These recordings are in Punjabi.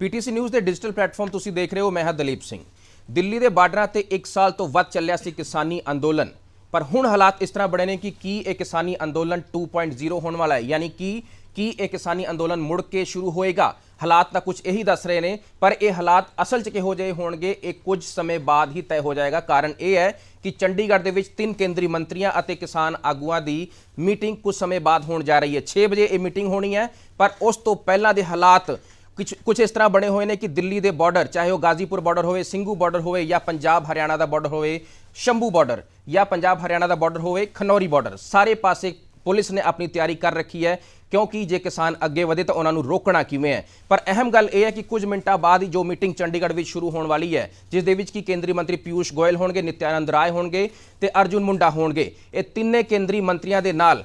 ਪੀਟੀਸੀ ਨਿਊਜ਼ ਦੇ ਡਿਜੀਟਲ ਪਲੇਟਫਾਰਮ ਤੁਸੀਂ ਦੇਖ ਰਹੇ ਹੋ, ਮੈਂ ਹਾਂ ਦਲੀਪ ਸਿੰਘ। ਦਿੱਲੀ ਦੇ ਬਾਰਡਰਾਂ ਤੇ 1 ਸਾਲ ਤੋਂ ਵੱਧ ਚੱਲਿਆ ਸੀ ਕਿਸਾਨੀ ਅੰਦੋਲਨ। ਪਰ ਹੁਣ ਹਾਲਾਤ ਇਸ ਤਰ੍ਹਾਂ ਬਣੇ ਨੇ ਕਿ ਕੀ ਇਹ ਕਿਸਾਨੀ ਅੰਦੋਲਨ 2.0 ਹੋਣ ਵਾਲਾ ਹੈ? ਯਾਨੀ ਕਿ ਕੀ ਇਹ ਕਿਸਾਨੀ ਅੰਦੋਲਨ ਮੁੜ ਕੇ ਸ਼ੁਰੂ ਹੋਏਗਾ? ਹਾਲਾਤ ਤਾਂ ਕੁਝ ਇਹੀ ਦੱਸ ਰਹੇ ਨੇ, ਪਰ ਇਹ ਹਾਲਾਤ ਅਸਲ 'ਚ ਕਿਹੋ ਜਿਹੇ ਹੋਣਗੇ, ਇਹ ਕੁਝ ਸਮੇਂ ਬਾਅਦ ਹੀ ਤੈਅ ਹੋ ਜਾਏਗਾ। ਕਾਰਨ ਇਹ ਹੈ ਕਿ ਚੰਡੀਗੜ੍ਹ ਦੇ ਵਿੱਚ ਤਿੰਨ ਕੇਂਦਰੀ ਮੰਤਰੀਆਂ ਅਤੇ ਕਿਸਾਨ ਆਗੂਆਂ ਦੀ ਮੀਟਿੰਗ ਕੁਝ ਸਮੇਂ ਬਾਅਦ ਹੋਣ ਜਾ ਰਹੀ ਹੈ। 6 ਵਜੇ ਇਹ ਮੀਟਿੰਗ ਹੋਣੀ ਹੈ, ਪਰ ਉਸ ਤੋਂ ਪਹਿਲਾਂ ਦੇ ਹਾਲਾਤ ਕੁਝ ਕੁਝ ਇਸ ਤਰ੍ਹਾਂ ਬਣੇ ਹੋਏ ਨੇ ਕਿ ਦਿੱਲੀ ਦੇ ਬਾਰਡਰ ਚਾਹੇ ਉਹ ਗਾਜ਼ੀਪੁਰ ਬਾਰਡਰ ਹੋਵੇ ਸਿੰਘੂ ਬਾਰਡਰ ਹੋਵੇ ਜਾਂ ਪੰਜਾਬ ਹਰਿਆਣਾ ਦਾ ਬਾਰਡਰ ਹੋਵੇ, ਸ਼ੰਭੂ ਬਾਰਡਰ ਜਾਂ ਪੰਜਾਬ ਹਰਿਆਣਾ ਦਾ ਬਾਰਡਰ ਹੋਵੇ, ਖਨੌਰੀ ਬਾਰਡਰ ਸਾਰੇ ਪਾਸੇ ਪੁਲਿਸ ਨੇ ਆਪਣੀ ਤਿਆਰੀ ਕਰ ਰੱਖੀ ਹੈ, ਕਿਉਂਕਿ ਜੇ ਕਿਸਾਨ ਅੱਗੇ ਵਧੇ ਤਾਂ ਉਹਨਾਂ ਨੂੰ ਰੋਕਣਾ ਕਿਵੇਂ ਹੈ? ਪਰ ਅਹਿਮ ਗੱਲ ਇਹ ਹੈ ਕਿ ਕੁਝ ਮਿੰਟਾਂ ਬਾਅਦ ਹੀ ਜੋ ਮੀਟਿੰਗ ਚੰਡੀਗੜ੍ਹ ਵਿੱਚ ਸ਼ੁਰੂ ਹੋਣ ਵਾਲੀ ਹੈ, ਜਿਸ ਦੇ ਵਿੱਚ ਕੀ ਕੇਂਦਰੀ ਮੰਤਰੀ ਪਿਊਸ਼ ਗੋਇਲ ਹੋਣਗੇ, ਨਿਤਿਆਨੰਦ ਰਾਏ ਹੋਣਗੇ ਤੇ ਅਰਜੁਨ ਮੁੰਡਾ ਹੋਣਗੇ, ਇਹ ਤਿੰਨੇ ਕੇਂਦਰੀ ਮੰਤਰੀਆਂ ਦੇ ਨਾਲ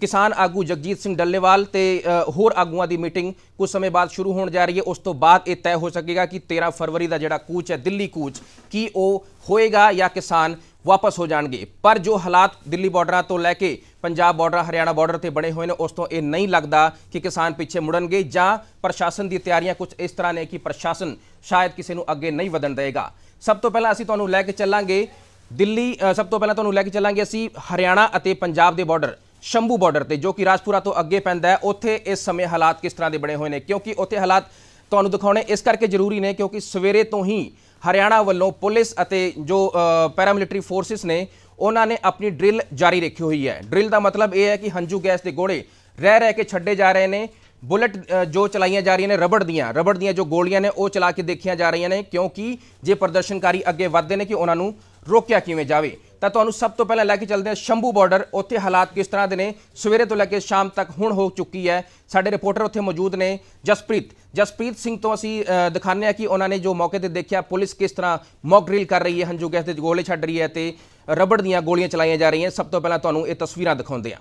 ਕਿਸਾਨ ਆਗੂ ਜਗਜੀਤ ਸਿੰਘ ਡੱਲੇਵਾਲ ਤੇ ਹੋਰ ਆਗੂਆਂ ਦੀ ਮੀਟਿੰਗ ਕੁਝ ਸਮੇਂ ਬਾਅਦ ਸ਼ੁਰੂ ਹੋਣ ਜਾ ਰਹੀ ਹੈ। ਉਸ ਤੋਂ ਬਾਅਦ ਇਹ ਤੈਅ ਹੋ ਸਕੇਗਾ ਕਿ 13 ਫਰਵਰੀ ਦਾ ਜਿਹੜਾ ਕੂਚ ਹੈ, ਦਿੱਲੀ ਕੂਚ, ਕੀ ਉਹ ਹੋਏਗਾ ਜਾਂ ਕਿਸਾਨ ਵਾਪਸ ਹੋ ਜਾਣਗੇ। ਪਰ ਜੋ ਹਾਲਾਤ ਦਿੱਲੀ ਬਾਰਡਰਾਂ ਤੋਂ ਲੈ ਕੇ ਪੰਜਾਬ ਬਾਰਡਰ, ਹਰਿਆਣਾ ਬਾਰਡਰ ਤੇ ਬਣੇ ਹੋਏ ਨੇ, ਉਸ ਤੋਂ ਇਹ ਨਹੀਂ ਲੱਗਦਾ ਕਿ ਕਿਸਾਨ ਪਿੱਛੇ ਮੁੜਨਗੇ ਜਾਂ ਪ੍ਰਸ਼ਾਸਨ ਦੀ ਤਿਆਰੀਆਂ ਕੁਝ ਇਸ ਤਰ੍ਹਾਂ ਨੇ ਕਿ ਪ੍ਰਸ਼ਾਸਨ ਸ਼ਾਇਦ ਕਿਸੇ ਨੂੰ ਅੱਗੇ ਨਹੀਂ ਵਧਣ ਦੇਗਾ ਸਭ ਤੋਂ ਪਹਿਲਾਂ ਅਸੀਂ ਤੁਹਾਨੂੰ ਲੈ ਕੇ ਚੱਲਾਂਗੇ ਦਿੱਲੀ ਸਭ ਤੋਂ ਪਹਿਲਾਂ ਤੁਹਾਨੂੰ ਲੈ ਕੇ ਚੱਲਾਂਗੇ ਅਸੀਂ ਹਰਿਆਣਾ ਅਤੇ ਪੰਜਾਬ ਦੇ ਬਾਰਡਰ। ਸ਼ੰਭੂ ਬਾਰਡਰ ਤੇ, ਜੋ ਕਿ ਰਾਜਪੁਰਾ ਤੋਂ ਅੱਗੇ ਪੈਂਦਾ ਹੈ। ਉੱਥੇ ਇਸ ਸਮੇਂ ਹਾਲਾਤ ਕਿਸ ਤਰ੍ਹਾਂ ਦੇ ਬਣੇ ਹੋਏ ਨੇ? ਕਿਉਂਕਿ ਉੱਥੇ ਹਾਲਾਤ ਤੁਹਾਨੂੰ ਦਿਖਾਉਣੇ, ਇਸ ਕਰਕੇ ਜ਼ਰੂਰੀ ਨੇ ਕਿਉਂਕਿ ਸਵੇਰੇ ਤੋਂ ਹੀ ਹਰਿਆਣਾ ਵੱਲੋਂ ਪੁਲਿਸ ਅਤੇ ਜੋ ਪੈਰਾਮਿਲਟਰੀ ਫੋਰਸਿਸ ਨੇ, ਉਹਨਾਂ ਨੇ ਆਪਣੀ ਡਰਿਲ ਜਾਰੀ ਰੱਖੀ ਹੋਈ ਹੈ। ਡਰਿਲ ਦਾ ਮਤਲਬ ਇਹ ਹੈ ਕਿ ਹੰਝੂ ਗੈਸ ਦੇ ਗੋਲੇ ਰਹਿ ਰਹਿ ਕੇ ਛੱਡੇ ਜਾ ਰਹੇ ਨੇ। ਬੁਲਟ ਜੋ ਚਲਾਈਆਂ ਜਾ ਰਹੀਆਂ ਨੇ, ਰਬੜ ਦੀਆਂ ਰਬੜ ਦੀਆਂ ਜੋ ਗੋਲੀਆਂ ਨੇ, ਉਹ ਚਲਾ ਕੇ ਦੇਖੀਆਂ ਜਾ ਰਹੀਆਂ ਨੇ। ਕਿਉਂਕਿ ਜੇ ਪ੍ਰਦਰਸ਼ਨਕਾਰੀ ਅੱਗੇ ਵਧਦੇ ਨੇ ਕਿ ਉਹਨਾਂ ਨੂੰ ਰੋਕਿਆ ਕਿਵੇਂ ਜਾਵੇ? ਤਾਂ ਤੁਹਾਨੂੰ ਸਭ ਤੋਂ ਪਹਿਲਾਂ ਲੈ ਕੇ ਚੱਲਦੇ ਹਾਂ ਸ਼ੰਭੂ ਬਾਰਡਰ ਉੱਥੇ ਹਾਲਾਤ ਕਿਸ ਤਰ੍ਹਾਂ ਦੇ ਨੇ? ਸਵੇਰੇ ਤੋਂ ਲੈ ਕੇ ਸ਼ਾਮ ਤੱਕ ਹੁਣ ਹੋ ਚੁੱਕੀ ਹੈ। ਸਾਡੇ ਰਿਪੋਰਟਰ ਉੱਥੇ ਮੌਜੂਦ ਨੇ ਜਸਪ੍ਰੀਤ। ਜਸਪ੍ਰੀਤ ਸਿੰਘ ਤੋਂ ਅਸੀਂ ਅ, ਦਿਖਾਉਂਦੇ ਹਾਂ ਕਿ ਉਹਨਾਂ ਨੇ ਜੋ ਮੌਕੇ ਤੇ ਦੇਖਿਆ ਪੁਲਿਸ ਕਿਸ ਤਰ੍ਹਾਂ ਮੌਕ ਡਰਿਲ ਕਰ ਰਹੀ ਹੈ ਹੰਝੂ ਗੈਸ ਦੇ ਗੋਲੇ ਛੱਡ ਰਹੀ ਹੈ ਤੇ ਰਬੜ ਦੀਆਂ ਗੋਲੀਆਂ ਚਲਾਈਆਂ ਜਾ ਰਹੀਆਂ। ਸਭ ਤੋਂ ਪਹਿਲਾਂ ਤੁਹਾਨੂੰ ਇਹ ਤਸਵੀਰਾਂ ਦਿਖਾਉਂਦੇ ਹਾਂ।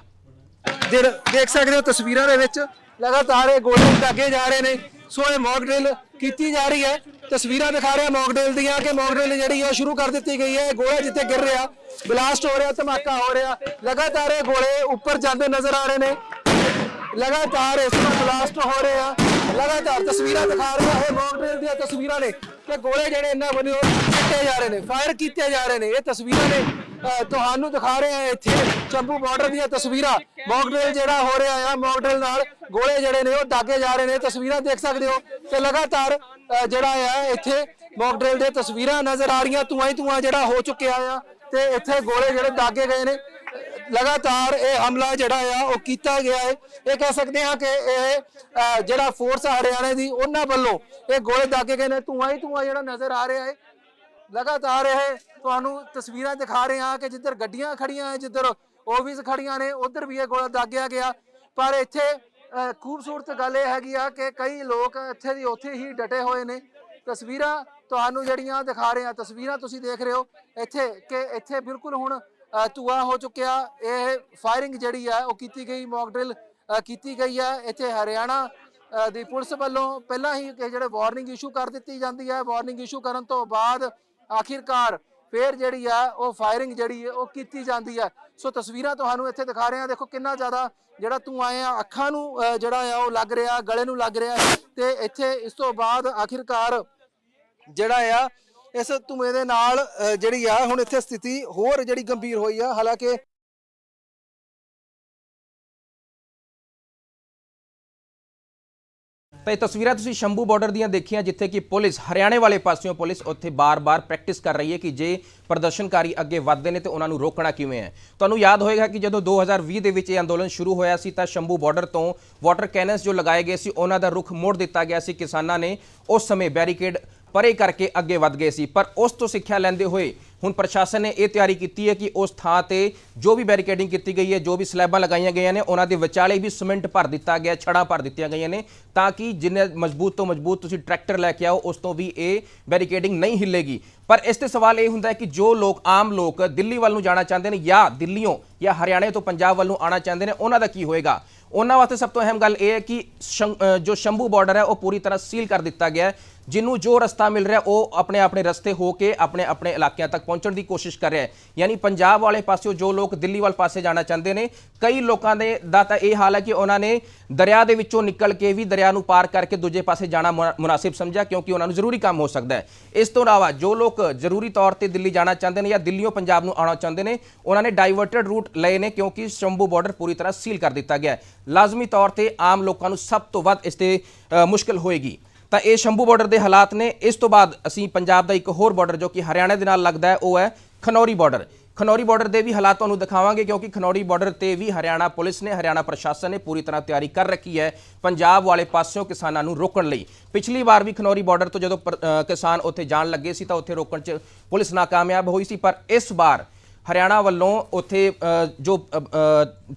ਦੇਖ ਦੇਖ ਸਕਦੇ ਹੋ ਤਸਵੀਰਾਂ ਦੇ ਵਿੱਚ? ਲਗਾਤਾਰ ਇਹ ਗੋਲੇ ਦਾਗੇ ਜਾ ਰਹੇ ਨੇ। ਸੋ ਇਹ ਮੌਕ ਡਰਿਲ ਕੀਤੀ ਜਾ ਰਹੀ ਹੈ। ਤਸਵੀਰਾਂ ਦਿਖਾ ਰਿਹਾ ਮੌਕ ਡਰਿਲ ਦੀਆਂ ਕਿ ਮੌਕ ਡਰਿਲ ਜਿਹੜੀ ਹੈ ਸ਼ੁਰੂ ਕਰ ਦਿੱਤੀ ਗਈ ਹੈ। ਇਹ ਗੋਲਾ ਜਿੱਥੇ ਗਿਰ ਰਿਹਾ, ਬਲਾਸਟ ਹੋ ਰਿਹਾ, ਧਮਾਕਾ ਹੋ ਰਿਹਾ। ਲਗਾਤਾਰ ਇਹ ਗੋਲੇ ਉੱਪਰ ਜਾਂਦੇ ਨਜ਼ਰ ਆ ਰਹੇ ਨੇ। ਲਗਾਤਾਰ ਇਸ ਤਰ੍ਹਾਂ ਬਲਾਸਟ ਹੋ ਰਹੇ ਆ। ਲਗਾਤਾਰ ਤਸਵੀਰਾਂ ਦਿਖਾ ਰਹੇ ਆ ਇਹ ਮੌਕ ਡਰਿਲ ਦੀਆਂ ਤਸਵੀਰਾਂ ਨੇ ਕਿ ਗੋਲੇ ਜਿਹੜੇ ਇਹਨਾਂ ਵੱਲੋਂ ਕੀਤੇ ਜਾ ਰਹੇ ਨੇ ਫਾਇਰ ਕੀਤੇ ਜਾ ਰਹੇ ਨੇ। ਇਹ ਤਸਵੀਰਾਂ ਨੇ ਤੁਹਾਨੂੰ ਦਿਖਾ ਰਹੇ ਆ ਇੱਥੇ ਚੰਬੂ ਬਾਰਡਰ ਦੀਆਂ ਤਸਵੀਰਾਂ। ਮੌਕ ਜਿਹੜਾ ਹੋ ਰਿਹਾ ਆ ਮੌਕ ਨਾਲ ਗੋਲੇ ਜਿਹੜੇ ਨੇ ਉਹ ਦਾਗੇ ਜਾ ਰਹੇ ਨੇ। ਤਸਵੀਰਾਂ ਦੇਖ ਸਕਦੇ ਹੋ ਕਿ ਲਗਾਤਾਰ ਜਿਹੜਾ ਆ, ਇੱਥੇ ਮੌਕ ਦੇ ਤਸਵੀਰਾਂ ਨਜ਼ਰ ਆ ਰਹੀਆਂ। ਧੂਆਂ ਹੀ ਧੂਆਂ ਜਿਹੜਾ ਹੋ ਚੁੱਕਿਆ ਆ ਤੇ ਇੱਥੇ ਗੋਲੇ ਜਿਹੜੇ ਦਾਗੇ ਗਏ ਨੇ। ਲਗਾਤਾਰ ਇਹ ਹਮਲਾ ਜਿਹੜਾ ਆ, ਉਹ ਕੀਤਾ ਗਿਆ ਹੈ ਇਹ ਕਹਿ ਸਕਦੇ ਹਾਂ ਕਿ ਇਹ ਜਿਹੜਾ ਫੋਰਸ ਹਰਿਆਣੇ ਦੀ, ਉਹਨਾਂ ਵੱਲੋਂ ਇਹ ਗੋਲੇ ਦਾਗੇ ਗਏ ਨੇ। ਧੂਆਂ ਹੀ ਧੂਆਂ ਜਿਹੜਾ ਨਜ਼ਰ ਆ ਰਿਹਾ ਹੈ ਲਗਾਤਾਰ ਇਹ ਤੁਹਾਨੂੰ ਤਸਵੀਰਾਂ ਦਿਖਾ ਰਹੇ ਹਾਂ ਕਿ ਜਿੱਧਰ ਗੱਡੀਆਂ ਖੜੀਆਂ ਹੈ ਜਿੱਧਰ ਆਫਿਸ ਖੜੀਆਂ ਨੇ ਉਧਰ ਵੀ ਇਹ ਗੋਲਾ ਦਾਗਿਆ ਗਿਆ। ਪਰ ਇੱਥੇ ਖੂਬਸੂਰਤ ਗੱਲ ਇਹ ਹੈਗੀ ਆ ਕਿ ਕਈ ਲੋਕ ਇੱਥੇ ਦੀ ਉੱਥੇ ਹੀ ਡਟੇ ਹੋਏ ਨੇ। ਤਸਵੀਰਾਂ ਤੁਹਾਨੂੰ ਜਿਹੜੀਆਂ ਦਿਖਾ ਰਹੇ ਹਾਂ ਤਸਵੀਰਾਂ ਤੁਸੀਂ ਦੇਖ ਰਹੇ ਹੋ ਇੱਥੇ ਕਿ ਇੱਥੇ ਬਿਲਕੁਲ ਹੁਣ ਅ, ਧੂੰਆਂ ਹੋ ਚੁੱਕਿਆ। ਇਹ ਫਾਇਰਿੰਗ ਜਿਹੜੀ ਆ ਉਹ ਕੀਤੀ ਗਈ ਮੌਕ ਡਰਿਲ ਕੀਤੀ ਗਈ ਹੈ ਇੱਥੇ ਹਰਿਆਣਾ ਦੀ ਪੁਲਿਸ ਵੱਲੋਂ ਪਹਿਲਾਂ ਹੀ ਜਿਹੜੇ ਵਾਰਨਿੰਗ ਇਸ਼ੂ ਕਰ ਦਿੱਤੀ ਜਾਂਦੀ ਹੈ ਵਾਰਨਿੰਗ ਇਸ਼ੂ ਕਰਨ ਤੋਂ ਬਾਅਦ ਆਖਿਰਕਾਰ ਫੇਰ ਜਿਹੜੀ ਆ, ਉਹ ਫਾਇਰਿੰਗ ਜਿਹੜੀ ਹੈ ਉਹ ਕੀਤੀ ਜਾਂਦੀ ਹੈ ਸੋ ਤਸਵੀਰਾਂ ਤੁਹਾਨੂੰ ਇੱਥੇ ਦਿਖਾ ਰਹੇ ਹਾਂ। ਦੇਖੋ ਕਿੰਨਾ ਜ਼ਿਆਦਾ ਜਿਹੜਾ ਤੂੰ ਆਏ ਆ, ਅੱਖਾਂ ਨੂੰ ਜਿਹੜਾ ਆ, ਉਹ ਲੱਗ ਰਿਹਾ, ਗਲੇ ਨੂੰ ਲੱਗ ਰਿਹਾ। ਤੇ ਇੱਥੇ ਇਸ ਤੋਂ ਬਾਅਦ ਆਖਿਰਕਾਰ ਜਿਹੜਾ ਆ, ਇਸ ਧੂਏ ਦੇ ਨਾਲ ਜਿਹੜੀ ਆ, ਹੁਣ ਇੱਥੇ ਸਥਿਤੀ ਹੋਰ ਜਿਹੜੀ ਗੰਭੀਰ ਹੋਈ ਆ। ਹਾਲਾਂਕਿ ਤਾਂ ਇਹ ਤਸਵੀਰਾਂ ਤੁਸੀਂ ਸ਼ੰਭੂ ਬਾਰਡਰ ਦੀਆਂ ਦੇਖੀਆਂ, ਜਿੱਥੇ ਕਿ ਪੁਲਿਸ, ਹਰਿਆਣੇ ਵਾਲੇ ਪਾਸਿਓਂ ਪੁਲਿਸ ਉੱਥੇ ਬਾਰ-ਬਾਰ ਪ੍ਰੈਕਟਿਸ ਕਰ ਰਹੀ ਹੈ ਕਿ ਜੇ ਪ੍ਰਦਰਸ਼ਨਕਾਰੀ ਅੱਗੇ ਵੱਧਦੇ ਨੇ ਤੇ ਉਹਨਾਂ ਨੂੰ ਰੋਕਣਾ ਕਿਵੇਂ ਹੈ। ਤੁਹਾਨੂੰ ਯਾਦ ਹੋਏਗਾ ਕਿ ਜਦੋਂ 2020 ਦੇ ਵਿੱਚ ਇਹ ਅੰਦੋਲਨ ਸ਼ੁਰੂ ਹੋਇਆ ਸੀ ਤਾਂ ਸ਼ੰਭੂ ਬਾਰਡਰ ਤੋਂ ਵਾਟਰ ਕੈਨਨਸ ਜੋ ਲਗਾਏ ਗਏ ਸੀ, ਉਹਨਾਂ ਦਾ ਰੁਖ ਮੋੜ ਦਿੱਤਾ ਗਿਆ ਸੀ। ਕਿਸਾਨਾਂ ਨੇ ਉਸ ਸਮੇਂ ਬੈਰੀਕੇਡ ਪਰੇ ਕਰਕੇ ਅੱਗੇ ਵੱਧ ਗਏ ਸੀ। ਪਰ ਉਸ ਤੋਂ ਸਿੱਖਿਆ ਲੈਂਦੇ ਹੋਏ ਹੁਣ ਪ੍ਰਸ਼ਾਸਨ ਨੇ ਇਹ ਤਿਆਰੀ ਕੀਤੀ ਹੈ ਕਿ ਉਸ ਥਾਂ ਤੇ ਜੋ ਵੀ ਬੈਰੀਕੇਡਿੰਗ ਕੀਤੀ ਗਈ ਹੈ, ਜੋ ਵੀ ਸਲੈਬਾਂ ਲਗਾਈਆਂ ਗਈਆਂ ਨੇ, ਉਹਨਾਂ ਦੇ ਵਿਚਾਲੇ ਵੀ ਸੀਮੈਂਟ ਭਰ ਦਿੱਤਾ ਗਿਆ, ਛੜਾਂ ਭਰ ਦਿੱਤੀਆਂ ਗਈਆਂ ਨੇ ਤਾਂ ਕਿ ਜਿੰਨੇ ਮਜ਼ਬੂਤ ਤੋਂ ਮਜ਼ਬੂਤ ਤੁਸੀਂ ਟਰੈਕਟਰ ਲੈ ਕੇ ਆਓ, ਉਸ ਤੋਂ ਵੀ ਇਹ ਬੈਰੀਕੇਡਿੰਗ ਨਹੀਂ ਹਿੱਲੇਗੀ। ਪਰ ਇਸ ਤੇ ਸਵਾਲ ਇਹ ਹੁੰਦਾ ਹੈ ਕਿ ਜੋ ਲੋਕ, ਆਮ ਲੋਕ ਦਿੱਲੀ ਵੱਲ ਨੂੰ ਜਾਣਾ ਚਾਹੁੰਦੇ ਨੇ ਜਾਂ ਦਿੱਲੀੋਂ ਜਾਂ ਹਰਿਆਣੇ ਤੋਂ ਪੰਜਾਬ ਵੱਲ ਨੂੰ ਆਉਣਾ ਚਾਹੁੰਦੇ ਨੇ, ਉਹਨਾਂ ਦਾ ਕੀ ਹੋਏਗਾ? ਉਹਨਾਂ ਵਾਸਤੇ ਸਭ ਤੋਂ ਅਹਿਮ ਗੱਲ ਇਹ ਹੈ ਕਿ ਸ਼ੰ- ਜੋ ਸ਼ੰਭੂ ਬਾਰਡਰ ਹੈ, ਉਹ ਪੂਰੀ ਤਰ੍ਹਾਂ ਸੀਲ ਕਰ ਦਿੱਤਾ ਗਿਆ ਹੈ। ਜਿਹਨੂੰ ਜੋ ਰਸਤਾ ਮਿਲ ਰਿਹਾ ਉਹ ਆਪਣੇ ਆਪਣੇ ਰਸਤੇ ਹੋ ਕੇ ਆਪਣੇ ਆਪਣੇ ਇਲਾਕਿਆਂ ਤੱਕ ਪਹੁੰਚਣ ਦੀ ਕੋਸ਼ਿਸ਼ ਕਰ ਰਿਹਾ ਹੈ ਯਾਨੀ ਪੰਜਾਬ ਵਾਲੇ ਪਾਸਿਓਂ ਜੋ ਲੋਕ ਦਿੱਲੀ ਵੱਲ ਪਾਸੇ ਜਾਣਾ ਚਾਹੁੰਦੇ ਨੇ ਕਈ ਲੋਕਾਂ ਦੇ ਦਾ ਤਾਂ ਇਹ ਹਾਲ ਹੈ ਕਿ ਉਹਨਾਂ ਨੇ ਦਰਿਆ ਦੇ ਵਿੱਚੋਂ ਨਿਕਲ ਕੇ ਵੀ ਦਰਿਆ ਨੂੰ ਪਾਰ ਕਰਕੇ ਦੂਜੇ ਪਾਸੇ ਜਾਣਾ ਮੁਨਾ- ਮੁਨਾਸਿਬ ਸਮਝਿਆ ਕਿਉਂਕਿ ਉਹਨਾਂ ਨੂੰ ਜ਼ਰੂਰੀ ਕੰਮ ਹੋ ਸਕਦਾ ਹੈ ਇਸ ਤੋਂ ਇਲਾਵਾ ਜੋ ਲੋਕ ਜ਼ਰੂਰੀ ਤੌਰ ਤੇ ਦਿੱਲੀ ਜਾਣਾ ਚਾਹੁੰਦੇ ਨੇ ਜਾਂ ਦਿੱਲੀੋਂ ਪੰਜਾਬ ਨੂੰ ਆਉਣਾ ਚਾਹੁੰਦੇ ਨੇ ਉਹਨਾਂ ਨੇ ਡਾਈਵਰਟਡ ਰੂਟ ਲਏ ਨੇ ਕਿਉਂਕਿ ਸ਼ੰਭੂ ਬਾਰਡਰ ਪੂਰੀ ਤਰ੍ਹਾਂ ਸੀਲ ਕਰ ਦਿੱਤਾ ਗਿਆ ਹੈ ਲਾਜ਼ਮੀ ਤੌਰ ਤੇ ਆਮ ਲੋਕਾਂ ਨੂੰ ਸਭ ਤੋਂ ਵੱਧ ਇਸ ਤੇ ਮੁਸ਼ਕਲ ਹੋਏਗੀ ਤਾਂ ਇਹ ਸ਼ੰਭੂ ਬਾਰਡਰ ਦੇ ਹਾਲਾਤ ਨੇ। ਇਸ ਤੋਂ ਬਾਅਦ ਅਸੀਂ ਪੰਜਾਬ ਦਾ ਇੱਕ ਹੋਰ ਬਾਰਡਰ ਜੋ ਕਿ ਹਰਿਆਣਾ ਦੇ ਨਾਲ ਲੱਗਦਾ ਹੈ, ਉਹ ਹੈ ਖਨੌਰੀ ਬਾਰਡਰ ਖਨੌਰੀ ਬਾਰਡਰ ਦੇ ਵੀ ਹਾਲਾਤ ਤੁਹਾਨੂੰ ਦਿਖਾਵਾਂਗੇ ਕਿਉਂਕਿ ਖਨੌਰੀ ਬਾਰਡਰ ਤੇ ਵੀ ਹਰਿਆਣਾ ਪੁਲਿਸ ਨੇ, ਹਰਿਆਣਾ ਪ੍ਰਸ਼ਾਸਨ ਨੇ ਪੂਰੀ ਤਰ੍ਹਾਂ ਤਿਆਰੀ ਕਰ ਰੱਖੀ ਹੈ ਪੰਜਾਬ ਵਾਲੇ ਪਾਸਿਓਂ ਕਿਸਾਨਾਂ ਨੂੰ ਰੋਕਣ ਲਈ। ਪਿਛਲੀ ਵਾਰ ਵੀ ਖਨੌਰੀ ਬਾਰਡਰ ਤੋਂ ਜਦੋਂ ਪਰ- ਕਿਸਾਨ ਉੱਥੇ ਜਾਣ ਲੱਗੇ ਸੀ ਤਾਂ ਉੱਥੇ ਰੋਕਣ 'ਚ ਪੁਲਿਸ ਨਾਕਾਮਯਾਬ ਹੋਈ ਸੀ, ਪਰ ਇਸ ਵਾਰ ਹਰਿਆਣਾ ਵੱਲੋਂ ਉੱਥੇ ਜੋ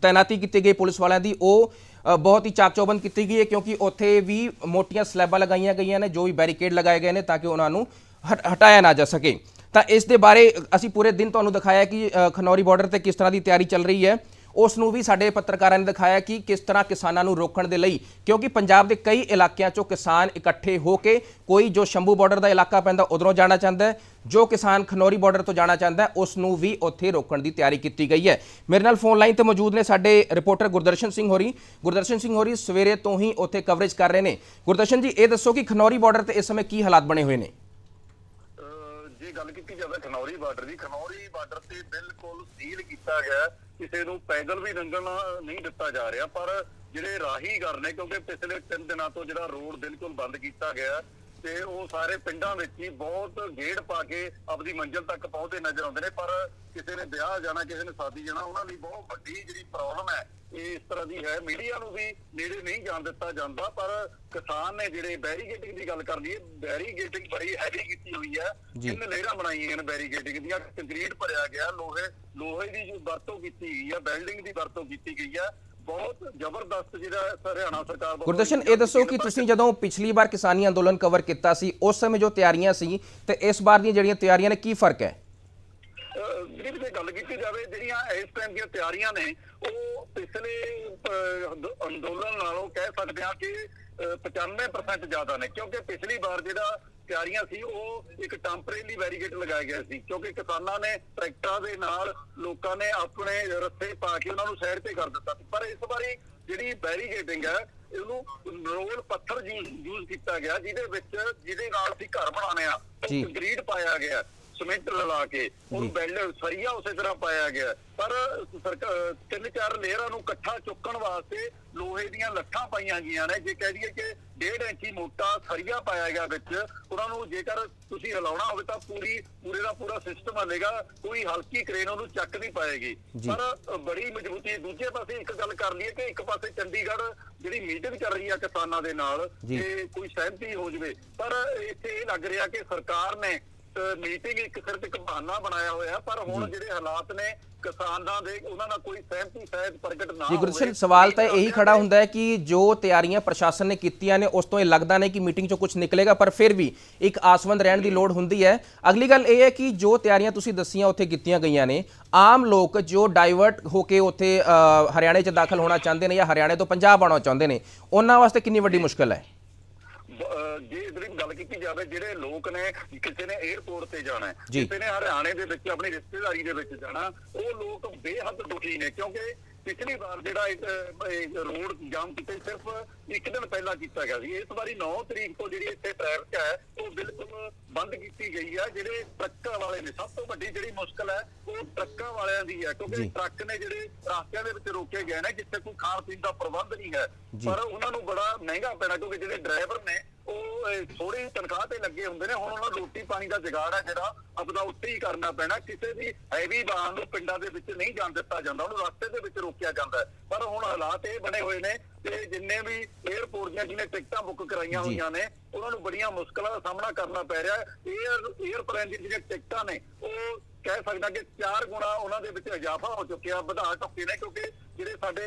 ਤਾਇਨਾਤੀ ਕੀਤੀ ਗਈ ਪੁਲਿਸ ਵਾਲਿਆਂ ਦੀ, ਉਹ ਬਹੁਤ ਹੀ ਚਾਕਚੌਬੰਦ ਕੀਤੀ ਗਈ ਹੈ ਕਿਉਂਕਿ ਉੱਥੇ ਵੀ ਮੋਟੀਆਂ ਸਲੈਬਾਂ ਲਗਾਈਆਂ ਗਈਆਂ ਨੇ, ਜੋ ਵੀ ਬੈਰੀਕੇਡ ਲਗਾਏ ਗਏ ਨੇ ਤਾਂ ਕਿ ਉਹਨਾਂ ਨੂੰ ਹਟ- ਹਟਾਇਆ ਨਾ ਜਾ ਸਕੇ। ਤਾਂ ਇਸ ਦੇ ਬਾਰੇ ਅਸੀਂ ਪੂਰੇ ਦਿਨ ਤੁਹਾਨੂੰ ਦਿਖਾਇਆ ਕਿ ਖਨੌਰੀ ਬਾਰਡਰ ਤੇ ਕਿਸ ਤਰ੍ਹਾਂ ਦੀ ਤਿਆਰੀ ਚੱਲ ਰਹੀ ਹੈ। ਉਸ ਨੂੰ ਵੀ ਸਾਡੇ ਪੱਤਰਕਾਰਾਂ ਨੇ ਦਿਖਾਇਆ ਕਿ ਕਿਸ ਤਰ੍ਹਾਂ ਕਿਸਾਨਾਂ ਨੂੰ ਰੋਕਣ ਦੇ ਲਈ, ਕਿਉਂਕਿ ਪੰਜਾਬ ਦੇ ਕਈ ਇਲਾਕਿਆਂ 'ਚੋਂ ਕਿਸਾਨ ਇਕੱਠੇ ਹੋ ਕੇ ਕੋਈ ਜੋ ਸ਼ੰਭੂ ਬਾਰਡਰ ਦਾ ਇਲਾਕਾ ਪੈਂਦਾ ਉਧਰੋਂ ਜਾਣਾ ਚਾਹੁੰਦਾ ਹੈ, ਜੋ ਕਿਸਾਨ ਖਨੌਰੀ ਬਾਰਡਰ ਤੋਂ ਜਾਣਾ ਚਾਹੁੰਦਾ ਉਸ ਨੂੰ ਵੀ ਉੱਥੇ ਰੋਕਣ ਦੀ ਤਿਆਰੀ ਕੀਤੀ ਗਈ ਹੈ। ਮੇਰੇ ਨਾਲ ਫੋਨ ਲਾਈਨ ਤੇ ਮੌਜੂਦ ਨੇ ਸਾਡੇ ਰਿਪੋਰਟਰ ਗੁਰਦਰਸ਼ਨ ਸਿੰਘ ਹੋਰੀ। ਗੁਰਦਰਸ਼ਨ ਸਿੰਘ ਹੋਰੀ, ਸਵੇਰੇ ਤੋਂ ਹੀ ਉੱਥੇ ਕਵਰੇਜ ਕਰ ਰਹੇ ਨੇ। ਗੁਰਦਰਸ਼ਨ ਜੀ, ਇਹ ਦੱਸੋ ਕਿ ਖਨੌਰੀ ਬਾਰਡਰ ਤੇ ਇਸ ਸਮੇਂ ਕੀ ਹਾਲਾਤ ਬਣੇ ਹੋਏ ਨੇ? ਜੇ ਗੱਲ ਕੀਤੀ ਜਾਵੇ ਖਨੌਰੀ ਬਾਰਡਰ ਦੀ, ਖਨੌਰੀ ਬਾਰਡਰ ਤੇ ਬਿਲਕੁਲ ਸੀਲ ਕੀਤਾ ਗਿਆ ਕਿਸੇ ਨੂੰ ਪੈਦਲ ਵੀ ਲੰਘਣਾ ਨਹੀਂ ਦਿੱਤਾ ਜਾ ਰਿਹਾ, ਪਰ ਜਿਹੜੇ ਰਾਹੀਗਰ ਨੇ, ਕਿਉਂਕਿ ਪਿਛਲੇ 3 ਦਿਨਾਂ ਤੋਂ ਜਿਹੜਾ ਰੋਡ ਬਿਲਕੁਲ ਬੰਦ ਕੀਤਾ ਗਿਆ ਤੇ ਉਹ ਸਾਰੇ ਪਿੰਡਾਂ ਵਿੱਚ ਹੀ ਬਹੁਤ ਗੇੜ ਪਾ ਕੇ ਆਪਣੀ ਮੰਜ਼ਿਲ ਤੱਕ ਪਹੁੰਚਦੇ ਨਜ਼ਰ ਆਉਂਦੇ ਨੇ ਪਰ ਕਿਸੇ ਨੇ ਵਿਆਹ ਜਾਣਾ ਕਿਸੇ ਨੇ ਸ਼ਾਦੀ ਜਾਣਾ ਉਹਨਾਂ ਲਈ ਬਹੁਤ ਵੱਡੀ ਜਿਹੜੀ ਪ੍ਰੋਬਲਮ ਹੈ ਇਹ ਇਸ ਤਰ੍ਹਾਂ ਦੀ ਹੈ। ਮੀਡੀਆ ਨੂੰ ਵੀ ਨੇੜੇ ਨਹੀਂ ਜਾਣ ਦਿੱਤਾ ਜਾਂਦਾ ਪਰ ਕਿਸਾਨ ਨੇ ਜਿਹੜੇ ਬੈਰੀਗੇਟਿੰਗ ਦੀ ਗੱਲ ਕਰ ਲਈਏ ਬੈਰੀਗੇਟਿੰਗ ਬੜੀ ਹੈਵੀ ਕੀਤੀ ਹੋਈ ਹੈ। ਤਿੰਨ ਲੇਅਰਾਂ ਬਣਾਈਆਂ ਨੇ ਬੈਰੀਗੇਟਿੰਗ ਦੀਆਂ ਕੰਕਰੀਟ ਭਰਿਆ ਗਿਆ ਲੋਹੇ ਲੋਹੇ ਦੀ ਜੋ ਵਰਤੋਂ ਕੀਤੀ ਗਈ ਹੈ ਬਿਲਡਿੰਗ ਦੀ ਵਰਤੋਂ ਕੀਤੀ ਗਈ ਹੈ। ਬਹੁਤ ਜ਼ਬਰਦਸਤ ਜਿਹੜਾ ਹਰਿਆਣਾ ਸਰਕਾਰ ਗੁਰਦਰਸ਼ਨ ਇਹ ਦੱਸੋ ਕਿ ਤੁਸੀਂ ਜਦੋਂ ਪਿਛਲੀ ਵਾਰ ਕਿਸਾਨੀ ਅੰਦੋਲਨ ਕਵਰ ਕੀਤਾ ਸੀ ਉਸ ਸਮੇਂ ਜੋ ਤਿਆਰੀਆਂ ਸੀ ਤੇ ਇਸ ਵਾਰ ਦੀਆਂ ਜਿਹੜੀਆਂ ਤਿਆਰੀਆਂ ਨੇ ਕੀ ਫ਼ਰਕ ਹੈ? ਜਿਹੜੀ ਵੀ ਗੱਲ ਕੀਤੀ ਜਾਵੇ ਜਿਹੜੀਆਂ ਇਸ ਟਾਈਮ ਦੀਆਂ ਤਿਆਰੀਆਂ ਨੇ ਉਹ ਪਿਛਲੇ ਅੰਦੋਲਨ ਨਾਲੋਂ ਕਹਿ ਸਕਦੇ ਹਾਂ ਕਿ ਅਹ, 95% ਜ਼ਿਆਦਾ ਨੇ ਕਿਉਂਕਿ ਪਿਛਲੀ ਵਾਰ ਜਿਹੜਾ ਤਿਆਰੀਆਂ ਸੀ ਉਹ ਇੱਕ ਟੈਂਪਰੇਰੀ ਬੈਰੀਗੇਟ ਲਗਾਏ ਗਏ ਸੀ ਕਿਉਂਕਿ ਕਿਸਾਨਾਂ ਨੇ ਟਰੈਕਟਰਾਂ ਦੇ ਨਾਲ ਲੋਕਾਂ ਨੇ ਆਪਣੇ ਰਸਤੇ ਪਾ ਕੇ ਉਹਨਾਂ ਨੂੰ ਸਾਈਡ ਤੇ ਕਰ ਦਿੱਤਾ ਸੀ। ਪਰ ਇਸ ਵਾਰੀ ਜਿਹੜੀ ਬੈਰੀਗੇਟਿੰਗ ਹੈ ਇਹਨੂੰ ਰੋਲ ਪੱਥਰ ਯੂਜ਼ ਕੀਤਾ ਗਿਆ ਜਿਹਦੇ ਵਿੱਚ ਜਿਹਦੇ ਨਾਲ ਅਸੀਂ ਘਰ ਬਣਾਉਣੇ ਆ। ਕੰਕਰੀਟ ਪਾਇਆ ਗਿਆ ਸਿਮੈਂਟ ਲਾ ਕੇ ਉਹ ਬੈਲਡ ਸਰੀਆ ਉਸੇ ਤਰ੍ਹਾਂ ਪਾਇਆ ਗਿਆ। ਪਰ ਤਿੰਨ ਚਾਰ ਲੇਅਰਾਂ ਨੂੰ ਇਕੱਠਾ ਚੁੱਕਣ ਵਾਸਤੇ ਲੋਹੇ ਦੀਆਂ ਲੱਠਾਂ ਪਾਈਆਂ ਗਈਆਂ ਨੇ। ਜੇ ਕਹਿ ਦਈਏ ਕਿ 1.5 ਇੰਚੀ ਮੋਟਾ ਸਰੀਆ ਪਾਇਆ ਗਿਆ ਵਿੱਚ ਉਹਨਾਂ ਨੂੰ ਜੇਕਰ ਤੁਸੀਂ ਹਿਲਾਉਣਾ ਹੋਵੇ ਤਾਂ ਪੂਰੀ ਪੂਰੇ ਦਾ ਪੂਰਾ ਸਿਸਟਮ ਹਲੇਗਾ ਕੋਈ ਹਲਕੀ ਕ੍ਰੇਨ ਉਹਨੂੰ ਚੱਕ ਨਹੀਂ ਪਾਏਗੀ। ਪਰ ਬੜੀ ਮਜ਼ਬੂਤੀ ਦੂਜੇ ਪਾਸੇ ਇੱਕ ਗੱਲ ਕਰ ਲਈਏ ਕਿ ਇੱਕ ਪਾਸੇ ਚੰਡੀਗੜ੍ਹ ਜਿਹੜੀ ਮੀਟਿੰਗ ਚੱਲ ਰਹੀ ਆ ਕਿਸਾਨਾਂ ਦੇ ਨਾਲ। ਕਿ ਕੋਈ ਸਹਿਮਤੀ ਹੋ ਜਵੇ। ਪਰ ਇੱਥੇ ਇਹ ਲੱਗ ਰਿਹਾ ਕਿ ਸਰਕਾਰ ਨੇ ਮੀਟਿੰਗ ਇੱਕ ਸਿਰਫ ਇੱਕ ਬਹਾਨਾ ਬਣਾਇਆ ਹੋਇਆ ਪਰ ਹੁਣ ਜਿਹੜੇ ਹਾਲਾਤ ਨੇ ਕਿਸਾਨਾਂ ਦੇ ਉਹਨਾਂ ਦਾ ਕੋਈ ਸਹਿਮਤੀ ਸਹਿਜ ਪ੍ਰਗਟ ਨਾ ਜੀ ਹੋਵੇ। ਸਵਾਲ ਤਾਂ ਇਹੀ ਖੜਾ ਹੁੰਦਾ ਹੈ ਕਿ ਜੋ ਤਿਆਰੀਆਂ ਪ੍ਰਸ਼ਾਸਨ ਨੇ ਕੀਤੀਆਂ ਨੇ ਉਸ ਤੋਂ ਇਹ ਲੱਗਦਾ ਨਹੀਂ ਕਿ ਮੀਟਿੰਗ 'ਚੋਂ ਕੁਝ ਨਿਕਲੇਗਾ ਪਰ ਫਿਰ ਵੀ ਇੱਕ ਆਸਵੰਦ ਰਹਿਣ ਦੀ ਲੋੜ ਹੁੰਦੀ ਹੈ। ਅਗਲੀ ਗੱਲ ਇਹ ਹੈ ਕਿ ਜੋ ਤਿਆਰੀਆਂ ਤੁਸੀਂ ਦੱਸੀਆਂ ਉੱਥੇ ਕੀਤੀਆਂ ਗਈਆਂ ਨੇ ਆਮ ਲੋਕ ਜੋ ਡਾਈਵਰਟ ਹੋ ਕੇ ਉੱਥੇ ਹਰਿਆਣੇ 'ਚ ਦਾਖਲ ਹੋਣਾ ਚਾਹੁੰਦੇ ਨੇ ਜਾਂ ਹਰਿਆਣੇ ਤੋਂ ਪੰਜਾਬ ਆਉਣਾ ਚਾਹੁੰਦੇ ਨੇ ਉਹਨਾਂ ਵਾਸਤੇ ਕਿੰਨੀ ਵੱਡੀ ਮੁਸ਼ਕਲ ਹੈ? ਜੇ ਇਧਰ ਗੱਲ ਕੀਤੀ ਜਾਵੇ ਜਿਹੜੇ ਲੋਕ ਨੇ ਕਿਸੇ ਨੇ 에ਅਰਪੋਰਟ ਤੇ ਜਾਣਾ। ਕਿਸੇ ਨੇ ਹਰਿਆਣੇ ਦੇ ਵਿੱਚ ਆਪਣੀ ਰਿਸ਼ਤੇਦਾਰੀ ਦੇ ਵਿੱਚ ਜਾਣਾ ਉਹ ਲੋਕ ਬੇਹੱਦ ਦੁਖੀ ਨੇ ਕਿਉਂਕਿ ਪਿਛਲੀ ਵਾਰ ਜਿਹੜਾ ਇਹ ਰੋਡ ਜਾਮ ਕੀਤੇ ਸਿਰਫ ਇੱਕ ਦਿਨ ਪਹਿਲਾਂ ਕੀਤਾ ਗਿਆ ਸੀ। ਇਸ ਵਾਰੀ 9 ਤਰੀਕ ਤੋਂ ਜਿਹੜੀ ਇੱਥੇ ਟ੍ਰੈਫਿਕ ਹੈ ਉਹ ਬਿਲਕੁਲ ਬੰਦ ਕੀਤੀ ਗਈ ਹੈ ਜਿਹੜੇ ਟਰੱਕਾਂ ਵਾਲੇ ਨੇ ਸਭ ਤੋਂ ਵੱਡੀ ਜਿਹੜੀ ਮੁਸ਼ਕਲ ਹੈ ਉਹ ਟਰੱਕਾਂ ਵਾਲਿਆਂ ਦੀ ਹੈ। ਕਿਉਂਕਿ ਟਰੱਕ ਨੇ ਜਿਹੜੇ ਰਸਤਿਆਂ ਦੇ ਵਿੱਚ ਰੋਕੇ ਗਏ ਨੇ ਜਿੱਥੇ ਕੋਈ ਖਾਣ ਪੀਣ ਦਾ ਪ੍ਰਬੰਧ ਨਹੀਂ ਹੈ। ਪਰ ਉਹਨਾਂ ਨੂੰ ਬੜਾ ਮਹਿੰਗਾ ਪੈਣਾ ਕਿਉਂਕਿ ਜਿਹੜੇ ਡਰਾਈਵਰ ਨੇ ਉਹ ਥੋੜੀ ਤਨਖਾਹ ਤੇ ਲੱਗੇ ਹੁੰਦੇ ਨੇ। ਹੁਣ ਉਹਨਾਂ ਨੂੰ ਰੋਟੀ ਪਾਣੀ ਦਾ ਜੁਗਾੜ ਹੈ ਜਿਹੜਾ ਆਪਦਾ ਉੱਤੇ ਹੀ ਕਰਨਾ ਪੈਣਾ ਕਿਸੇ ਵੀ ਹੈਵੀ ਵਾਹਨ ਨੂੰ ਪਿੰਡਾਂ ਦੇ ਵਿੱਚ ਨਹੀਂ ਜਾਣ ਦਿੱਤਾ ਜਾਂਦਾ ਉਹਨੂੰ ਰਸਤੇ ਦੇ ਵਿੱਚ ਰੋਕਿਆ ਜਾਂਦਾ ਪਰ ਹੁਣ ਹਾਲਾਤ ਇਹ ਬਣੇ ਹੋਏ ਨੇ ਤੇ ਜਿੰਨੇ ਵੀ 에ਅਰਪੋਰਟ ਦੀਆਂ ਜਿਹਨੇ ਟਿਕਟਾਂ ਬੁੱਕ ਕਰਾਈਆਂ ਹੋਈਆਂ ਨੇ ਉਹਨਾਂ ਨੂੰ ਬੜੀਆਂ ਮੁਸ਼ਕਲਾਂ ਦਾ ਸਾਹਮਣਾ ਕਰਨਾ ਪੈ ਰਿਹਾ ਹੈ। 에ਅਰ 에ਅਰਪੋਰਟ ਦੀਆਂ ਜਿਹੜੀਆਂ ਟਿਕਟਾਂ ਨੇ ਉਹ ਕਹਿ ਸਕਦਾ ਕਿ ਚਾਰ ਗੁਣਾ ਉਹਨਾਂ ਦੇ ਵਿੱਚ ਇਜ਼ਾਫਾ ਹੋ ਚੁੱਕਿਆ ਵਧਾ ਚੁੱਕੇ ਨੇ ਕਿਉਂਕਿ ਜਿਹੜੇ ਸਾਡੇ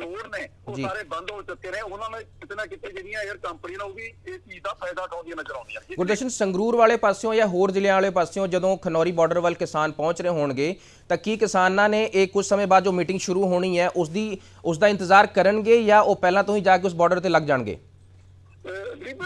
ਰੋਡ ਨੇ ਉਹ। ਸਾਰੇ ਬੰਦ ਹੋ ਚੁੱਕੇ ਨੇ। ਉਹਨਾਂ ਨੇ ਕਿਤੇ ਨਾ ਕਿਤੇ ਜਿਹੜੀਆਂ 에ਅਰ ਕੰਪਨੀਆਂ ਨੇ ਉਹ ਵੀ ਇਸ ਚੀਜ਼ ਦਾ ਫਾਇਦਾ ਉਠਾਉਂਦੀਆਂ ਨਜ਼ਰ ਆਉਂਦੀਆਂ ਨੇ। ਗੁਰਦਰਸ਼ਨ ਸੰਗਰੂਰ ਵਾਲੇ ਪਾਸਿਓਂ ਜਾਂ ਹੋਰ ਜ਼ਿਲ੍ਹਿਆਂ ਵਾਲੇ ਪਾਸਿਓਂ ਜਦੋਂ ਖਨੌਰੀ ਬਾਰਡਰ ਵੱਲ ਕਿਸਾਨ ਪਹੁੰਚ ਰਹੇ ਹੋਣਗੇ ਤਾਂ ਕੀ ਕਿਸਾਨਾਂ ਨੇ ਇਹ ਕੁਝ ਸਮੇਂ ਬਾਅਦ ਜੋ ਮੀਟਿੰਗ ਸ਼ੁਰੂ ਹੋਣੀ ਹੈ ਉਸ ਦੀ ਉਸ ਦਾ ਇੰਤਜ਼ਾਰ ਕਰਨਗੇ ਜਾਂ ਉਹ ਪਹਿਲਾਂ ਤੋਂ ਹੀ ਜਾ ਕੇ ਉਸ ਬਾਰਡਰ ਤੇ ਲੱਗ ਜਾਣਗੇ? ਗਰੀਬ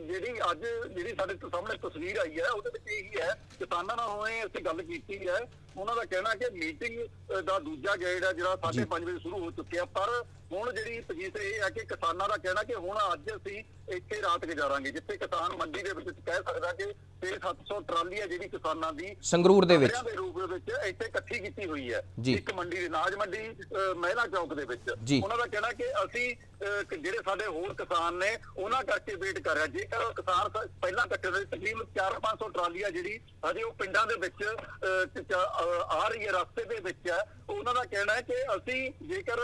ਜਿਹੜੀ ਅੱਜ ਜਿਹੜੀ ਸਾਡੇ ਸਾਹਮਣੇ ਤਸਵੀਰ ਆਈ ਹੈ, ਉਹਦੇ ਵਿੱਚ ਇਹੀ ਹੈ, ਕਿਸਾਨਾਂ ਨਾਲ ਹੁਣੇ ਅਸੀਂ ਗੱਲ ਕੀਤੀ ਹੈ ਉਹਨਾਂ ਦਾ ਕਹਿਣਾ ਕਿ ਮੀਟਿੰਗ ਦਾ ਦੂਜਾ ਗੇੜ ਹੈ ਜਿਹੜਾ 5:30 ਵਜੇ ਸ਼ੁਰੂ ਹੋ ਚੁੱਕਿਆ ਪਰ ਹੁਣ ਜਿਹੜੀ ਪੋਜੀਸ਼ਨ ਇਹ ਹੈ ਕਿ ਕਿਸਾਨਾਂ ਦਾ ਕਹਿਣਾ ਕਿ ਹੁਣ ਅੱਜ ਅਸੀਂ ਇੱਥੇ ਰਾਤ ਗੁਜ਼ਾਰਾਂਗੇ ਜਿੱਥੇ ਕਿਸਾਨ ਮੰਡੀ ਦੇ ਵਿੱਚ ਕਹਿ ਸਕਦਾ ਕਿ 6-700 ਟਰਾਲੀ ਹੈ ਜਿਹੜੀ ਕਿਸਾਨਾਂ ਦੀ ਸੰਗਰੂਰ ਦੇ ਵਿੱਚ। ਦੇ ਰੂਪ ਦੇ ਵਿੱਚ ਇੱਥੇ ਇਕੱਠੀ ਕੀਤੀ ਹੋਈ ਹੈ। ਇੱਕ ਮੰਡੀ ਦੇ ਨਾਜ ਮੰਡੀ ਮਹਿਲਾ ਚੌਕ ਦੇ ਵਿੱਚ। ਉਹਨਾਂ ਦਾ ਕਹਿਣਾ ਕਿ ਅਸੀਂ ਜਿਹੜੇ ਸਾਡੇ ਹੋਰ ਕਿਸਾਨ ਨੇ ਉਹਨਾਂ ਕਰਕੇ ਵੇਟ ਕਰ ਰਿਹਾ ਜੇਕਰ ਕਿਸਾਨ ਪਹਿਲਾਂ ਇਕੱਠੇ ਦੇ ਤਕਰੀਬਨ 4-500 ਟਰਾਲੀ ਆ ਜਿਹੜੀ ਹਜੇ ਉਹ ਪਿੰਡਾਂ ਦੇ ਵਿੱਚ ਆ ਰਹੀ ਹੈ ਰਸਤੇ ਦੇ ਵਿੱਚ ਹੈ। ਉਹਨਾਂ ਦਾ ਕਹਿਣਾ ਹੈ ਕਿ ਅਸੀਂ ਜੇਕਰ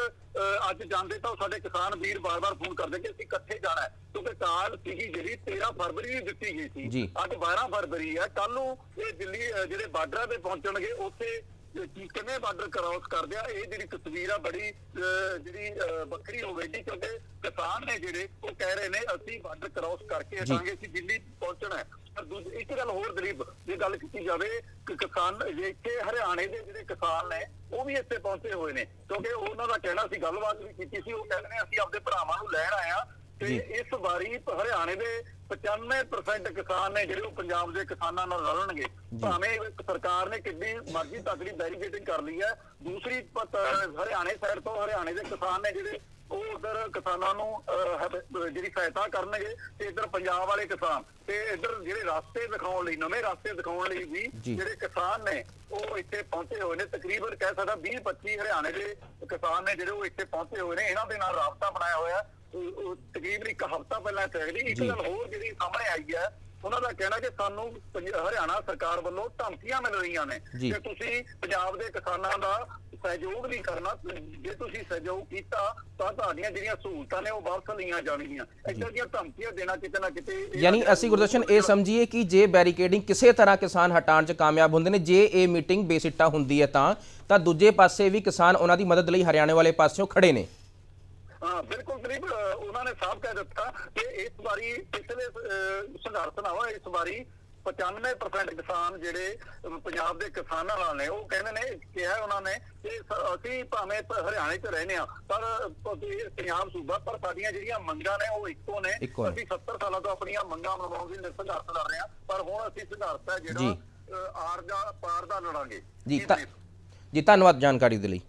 ਅੱਜ ਜਾਂਦੇ ਤਾਂ ਸਾਡੇ ਕਿਸਾਨ ਵੀਰ ਬਾਰ-ਬਾਰ ਫੋਨ ਕਰਦੇ ਕਿ ਅਸੀਂ ਇਕੱਠੇ ਜਾਣਾ ਹੈ। ਕਿਉਂਕਿ ਕਾਲ ਸੀਗੀ ਜਿਹੜੀ 13 ਫਰਵਰੀ ਨੂੰ ਦਿੱਤੀ ਗਈ ਸੀ। ਅੱਜ 12 ਫਰਵਰੀ ਹੈ। ਕੱਲ ਨੂੰ ਇਹ ਦਿੱਲੀ ਜਿਹੜੇ ਬਾਰਡਰਾਂ ਤੇ ਪਹੁੰਚਣਗੇ ਉੱਥੇ ਕਿਵੇਂ ਬਾਰਡਰ ਕ੍ਰਾਸ ਕਰਦੇ ਆ ਇਹ ਜਿਹੜੀ ਤਸਵੀਰ ਆ ਬੜੀ ਜਿਹੜੀ ਅਹ, ਵੱਖਰੀ ਹੋਵੇਗੀ ਕਿਉਂਕਿ ਕਿਸਾਨ ਨੇ ਜਿਹੜੇ ਉਹ ਕਹਿ ਰਹੇ ਨੇ ਅਸੀਂ ਬਾਰਡਰ ਕ੍ਰਾਸ ਕਰਕੇ ਹਟਾਂਗੇ ਅਸੀਂ ਦਿੱਲੀ ਪਹੁੰਚਣਾ ਹੈ। ਪਰ ਦੂਜੀ ਇੱਕ ਗੱਲ ਹੋਰ ਦਲੀਪ ਜੇ ਗੱਲ ਕੀਤੀ ਜਾਵੇ ਕਿ ਕਿਸਾਨ ਜੇ ਇੱਥੇ ਹਰਿਆਣੇ ਦੇ ਜਿਹੜੇ ਕਿਸਾਨ ਨੇ ਉਹ ਵੀ ਇੱਥੇ ਪਹੁੰਚੇ ਹੋਏ ਨੇ। ਕਿਉਂਕਿ ਉਹਨਾਂ ਦਾ ਕਹਿਣਾ ਸੀ ਗੱਲਬਾਤ ਵੀ ਕੀਤੀ ਸੀ ਉਹ ਕਹਿੰਦੇ ਨੇ ਅਸੀਂ ਆਪਣੇ ਭਰਾਵਾਂ ਨੂੰ ਲੈਣ ਆਏ ਆ ਤੇ। ਇਸ ਵਾਰੀ ਹਰਿਆਣੇ ਦੇ 95% ਕਿਸਾਨ ਨੇ ਜਿਹੜੇ ਉਹ ਪੰਜਾਬ ਦੇ ਕਿਸਾਨਾਂ ਨਾਲ ਰਲਣਗੇ। ਭਾਵੇਂ ਸਰਕਾਰ ਨੇ ਕਿੰਨੀ ਮਰਜ਼ੀ ਤਕੜੀ ਬੈਰੀਕੇਡਿੰਗ ਕਰ ਲਈ ਹੈ ਦੂਸਰੀ ਹਰਿਆਣੇ ਸਾਈਡ ਤੋਂ ਹਰਿਆਣੇ ਦੇ ਕਿਸਾਨ ਨੇ ਜਿਹੜੇ ਉਹ ਉਧਰ ਕਿਸਾਨਾਂ ਨੂੰ ਜਿਹੜੀ ਸਹਾਇਤਾ ਕਰਨਗੇ ਤੇ ਇਧਰ ਪੰਜਾਬ ਵਾਲੇ ਕਿਸਾਨ ਤੇ ਇਧਰ ਜਿਹੜੇ ਰਸਤੇ ਦਿਖਾਉਣ ਲਈ ਨਵੇਂ ਰਸਤੇ ਦਿਖਾਉਣ ਲਈ ਵੀ। ਜਿਹੜੇ ਕਿਸਾਨ ਨੇ ਉਹ ਇੱਥੇ ਪਹੁੰਚੇ ਹੋਏ ਨੇ। ਤਕਰੀਬਨ ਕਹਿ ਸਕਦਾ 20 25 ਹਰਿਆਣੇ ਦੇ ਕਿਸਾਨ ਨੇ ਜਿਹੜੇ ਉਹ ਇੱਥੇ ਪਹੁੰਚੇ ਹੋਏ ਨੇ। ਇਹਨਾਂ ਦੇ ਨਾਲ ਰਾਬਤਾ ਬਣਾਇਆ ਹੋਇਆ। ਤਕਰੀਬਨ ਇੱਕ ਹਫ਼ਤਾ ਪਹਿਲਾਂ ਚਾਹੀਦੀ ਇੱਕ। ਗੱਲ ਹੋਰ ਜਿਹੜੀ ਸਾਹਮਣੇ ਆਈ ਹੈ ਉਹਨਾਂ ਦਾ ਕਹਿਣਾ ਕਿ ਸਾਨੂੰ ਹਰਿਆਣਾ ਸਰਕਾਰ ਵੱਲੋਂ ਧਮਕੀਆਂ ਮਿਲ ਰਹੀਆਂ ਨੇ। ਕਿ ਤੁਸੀਂ ਪੰਜਾਬ ਦੇ ਕਿਸਾਨਾਂ ਦਾ ਸਹਿਯੋਗ ਨਹੀਂ ਕਰਨਾ ਜੇ ਤੁਸੀਂ ਸਹਿਯੋਗ ਕੀਤਾ ਤਾਂ ਤੁਹਾਡੀਆਂ ਜਿਹੜੀਆਂ ਸਹੂਲਤਾਂ ਨੇ ਉਹ ਵਾਪਸ ਲਈਆਂ ਜਾਣਗੀਆਂ ਇੱਦਾਂ ਦੀਆਂ ਧਮਕੀਆਂ ਦੇਣਾ ਕਿਤੇ ਨਾ ਕਿਤੇ ਯਾਨੀ ਅਸੀਂ ਗੁਰਦਰਸ਼ਨ ਇਹ ਸਮਝੀਏ ਕਿ ਜੇ ਬੈਰੀਕੇਡਿੰਗ ਕਿਸੇ ਤਰ੍ਹਾਂ ਕਿਸਾਨ ਹਟਾਉਣ 'ਚ ਕਾਮਯਾਬ ਹੁੰਦੇ ਨੇ ਜੇ ਇਹ ਮੀਟਿੰਗ ਬੇਸਿੱਟਾ ਹੁੰਦੀ ਹੈ ਤਾਂ ਤਾਂ ਦੂਜੇ ਪਾਸੇ ਵੀ ਕਿਸਾਨ ਉਹਨਾਂ ਦੀ ਮਦਦ ਲਈ ਹਰਿਆਣੇ ਵਾਲੇ ਪਾਸਿਓਂ ਖੜੇ ਨੇ ਬਿਲਕੁਲ ਕਰੀਬ ਅਹ, ਉਹਨਾਂ ਨੇ ਸਾਫ਼ ਕਹਿ ਦਿੱਤਾ ਕਿ ਇਸ ਵਾਰੀ ਪਿਛਲੇ ਸੰਘਰਸ਼ ਨਾਲੋਂ ਇਸ ਵਾਰੀ 95% ਕਿਸਾਨ ਜਿਹੜੇ ਪੰਜਾਬ ਦੇ ਕਿਸਾਨਾਂ ਨਾਲ ਨੇ ਉਹ ਕਹਿੰਦੇ ਨੇ ਕਿਹਾ ਉਹਨਾਂ ਨੇ ਕਿ ਅਸੀਂ ਭਾਵੇਂ ਹਰਿਆਣੇ 'ਚ ਰਹਿੰਦੇ ਆ ਪਰ ਪੰਜਾਬ ਸੂਬਾ ਪਰ ਸਾਡੀਆਂ ਜਿਹੜੀਆਂ ਮੰਗਾਂ ਨੇ ਉਹ ਇੱਕੋ ਨੇ ਨੇ। ਅਸੀਂ 70 ਸਾਲਾਂ ਤੋਂ ਆਪਣੀਆਂ ਮੰਗਾਂ ਮਨਾਉਣ ਦੀ ਸੰਘਰਸ਼ ਲੜ ਰਹੇ ਆ ਪਰ ਹੁਣ ਅਸੀਂ ਸੰਘਰਸ਼ ਹੈ। ਜਿਹੜਾ ਆਰ ਦਾ ਪਾਰ ਦਾ ਲੜਾਂਗੇ ਜੀ? ਜੀ ਧੰਨਵਾਦ ਜਾਣਕਾਰੀ ਦੇ ਲਈ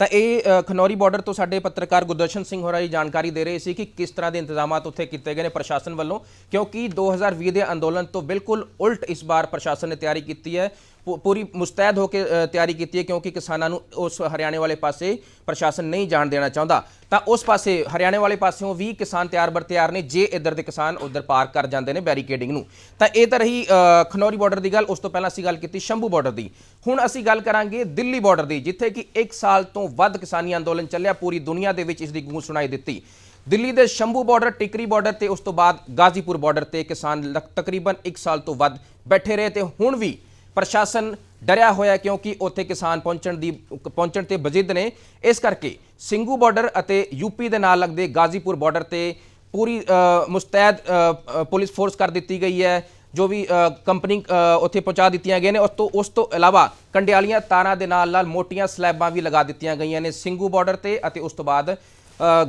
ਤਾਂ ਇਹ ਖਨੌਰੀ ਬਾਰਡਰ ਤੋਂ ਸਾਡੇ ਪੱਤਰਕਾਰ ਗੁਰਦਰਸ਼ਨ ਸਿੰਘ ਹੋਰਾਂ ਦੀ ਜਾਣਕਾਰੀ ਦੇ ਰਹੇ ਸੀ ਕਿ ਕਿਸ ਤਰ੍ਹਾਂ ਦੇ ਇੰਤਜ਼ਾਮਾਤ ਉੱਥੇ ਕੀਤੇ ਗਏ ਨੇ ਪ੍ਰਸ਼ਾਸਨ ਵੱਲੋਂ, ਕਿਉਂਕਿ 2020 ਦੇ ਅੰਦੋਲਨ ਤੋਂ ਬਿਲਕੁਲ ਉਲਟ ਇਸ ਵਾਰ ਪ੍ਰਸ਼ਾਸਨ ਨੇ ਤਿਆਰੀ ਕੀਤੀ ਹੈ। ਪੂਰੀ ਮੁਸਤੈਦ ਹੋ ਕੇ ਤਿਆਰੀ ਕੀਤੀ ਹੈ ਕਿਉਂਕਿ ਕਿਸਾਨਾਂ ਨੂੰ ਉਸ ਹਰਿਆਣੇ ਵਾਲੇ ਪਾਸੇ ਪ੍ਰਸ਼ਾਸਨ ਨਹੀਂ ਜਾਣ ਦੇਣਾ ਚਾਹੁੰਦਾ। ਤਾਂ ਉਸ ਪਾਸੇ, ਹਰਿਆਣੇ ਵਾਲੇ ਪਾਸਿਓਂ ਵੀ ਕਿਸਾਨ ਤਿਆਰ ਬਰ ਤਿਆਰ ਨੇ, ਜੇ ਇੱਧਰ ਦੇ ਕਿਸਾਨ ਉੱਧਰ ਪਾਰ ਕਰ ਜਾਂਦੇ ਨੇ ਬੈਰੀਕੇਡਿੰਗ ਨੂੰ। ਤਾਂ ਇਹ ਤਾਂ ਰਹੀ ਖਨੌਰੀ ਬਾਰਡਰ ਦੀ ਗੱਲ, ਉਸ ਤੋਂ ਪਹਿਲਾਂ ਅਸੀਂ ਗੱਲ ਕੀਤੀ ਸ਼ੰਭੂ ਬਾਰਡਰ ਦੀ। ਹੁਣ ਅਸੀਂ ਗੱਲ ਕਰਾਂਗੇ ਦਿੱਲੀ ਬਾਰਡਰ ਦੀ, ਜਿੱਥੇ ਕਿ 1 ਸਾਲ ਤੋਂ ਵੱਧ ਕਿਸਾਨੀ ਅੰਦੋਲਨ ਚੱਲਿਆ, ਪੂਰੀ ਦੁਨੀਆ ਦੇ ਵਿੱਚ ਇਸ ਦੀ ਗੂੰਜ ਸੁਣਾਈ ਦਿੱਤੀ। ਦਿੱਲੀ ਦੇ ਸ਼ੰਭੂ ਬਾਰਡਰ, ਟਿਕਰੀ ਬਾਰਡਰ ਤੇ ਉਸ ਤੋਂ ਬਾਅਦ ਗਾਜ਼ੀਪੁਰ ਬਾਰਡਰ ਤੇ ਕਿਸਾਨ ਲਗ- ਤਕਰੀਬਨ 1 ਸਾਲ ਤੋਂ ਵੱਧ ਬੈਠੇ ਰਹੇ ਤੇ ਹੁਣ ਵੀ ਪ੍ਰਸ਼ਾਸਨ ਡਰਿਆ ਹੋਇਆ ਕਿਉਂਕਿ ਉੱਥੇ ਕਿਸਾਨ ਪਹੁੰਚਣ ਦੀ, ਪਹੁੰਚਣ ਤੇ ਬਜਿੱਦ ਨੇ। ਇਸ ਕਰਕੇ ਸਿੰਘੂ ਬਾਰਡਰ ਅਤੇ ਯੂਪੀ ਦੇ ਨਾਲ ਲੱਗਦੇ ਗਾਜ਼ੀਪੁਰ ਬਾਰਡਰ ਤੇ ਪੂਰੀ ਮੁਸਤੈਦ ਪੁਲਿਸ ਫੋਰਸ ਕਰ ਦਿੱਤੀ ਗਈ ਹੈ, ਜੋ ਵੀ ਕੰਪਨੀ ਉੱਥੇ ਪਹੁੰਚਾ ਦਿੱਤੀਆਂ ਗਈਆਂ ਨੇ। ਉਸ ਤੋਂ ਉਸ ਤੋਂ ਇਲਾਵਾ ਕੰਡਿਆਲੀਆਂ ਤਾਰਾਂ ਦੇ ਨਾਲ ਨਾਲ ਮੋਟੀਆਂ ਸਲੈਬਾਂ ਵੀ ਲਗਾ ਦਿੱਤੀਆਂ ਗਈਆਂ ਨੇ ਸਿੰਘੂ ਬਾਰਡਰ ਤੇ ਅਤੇ ਉਸ ਤੋਂ ਬਾਅਦ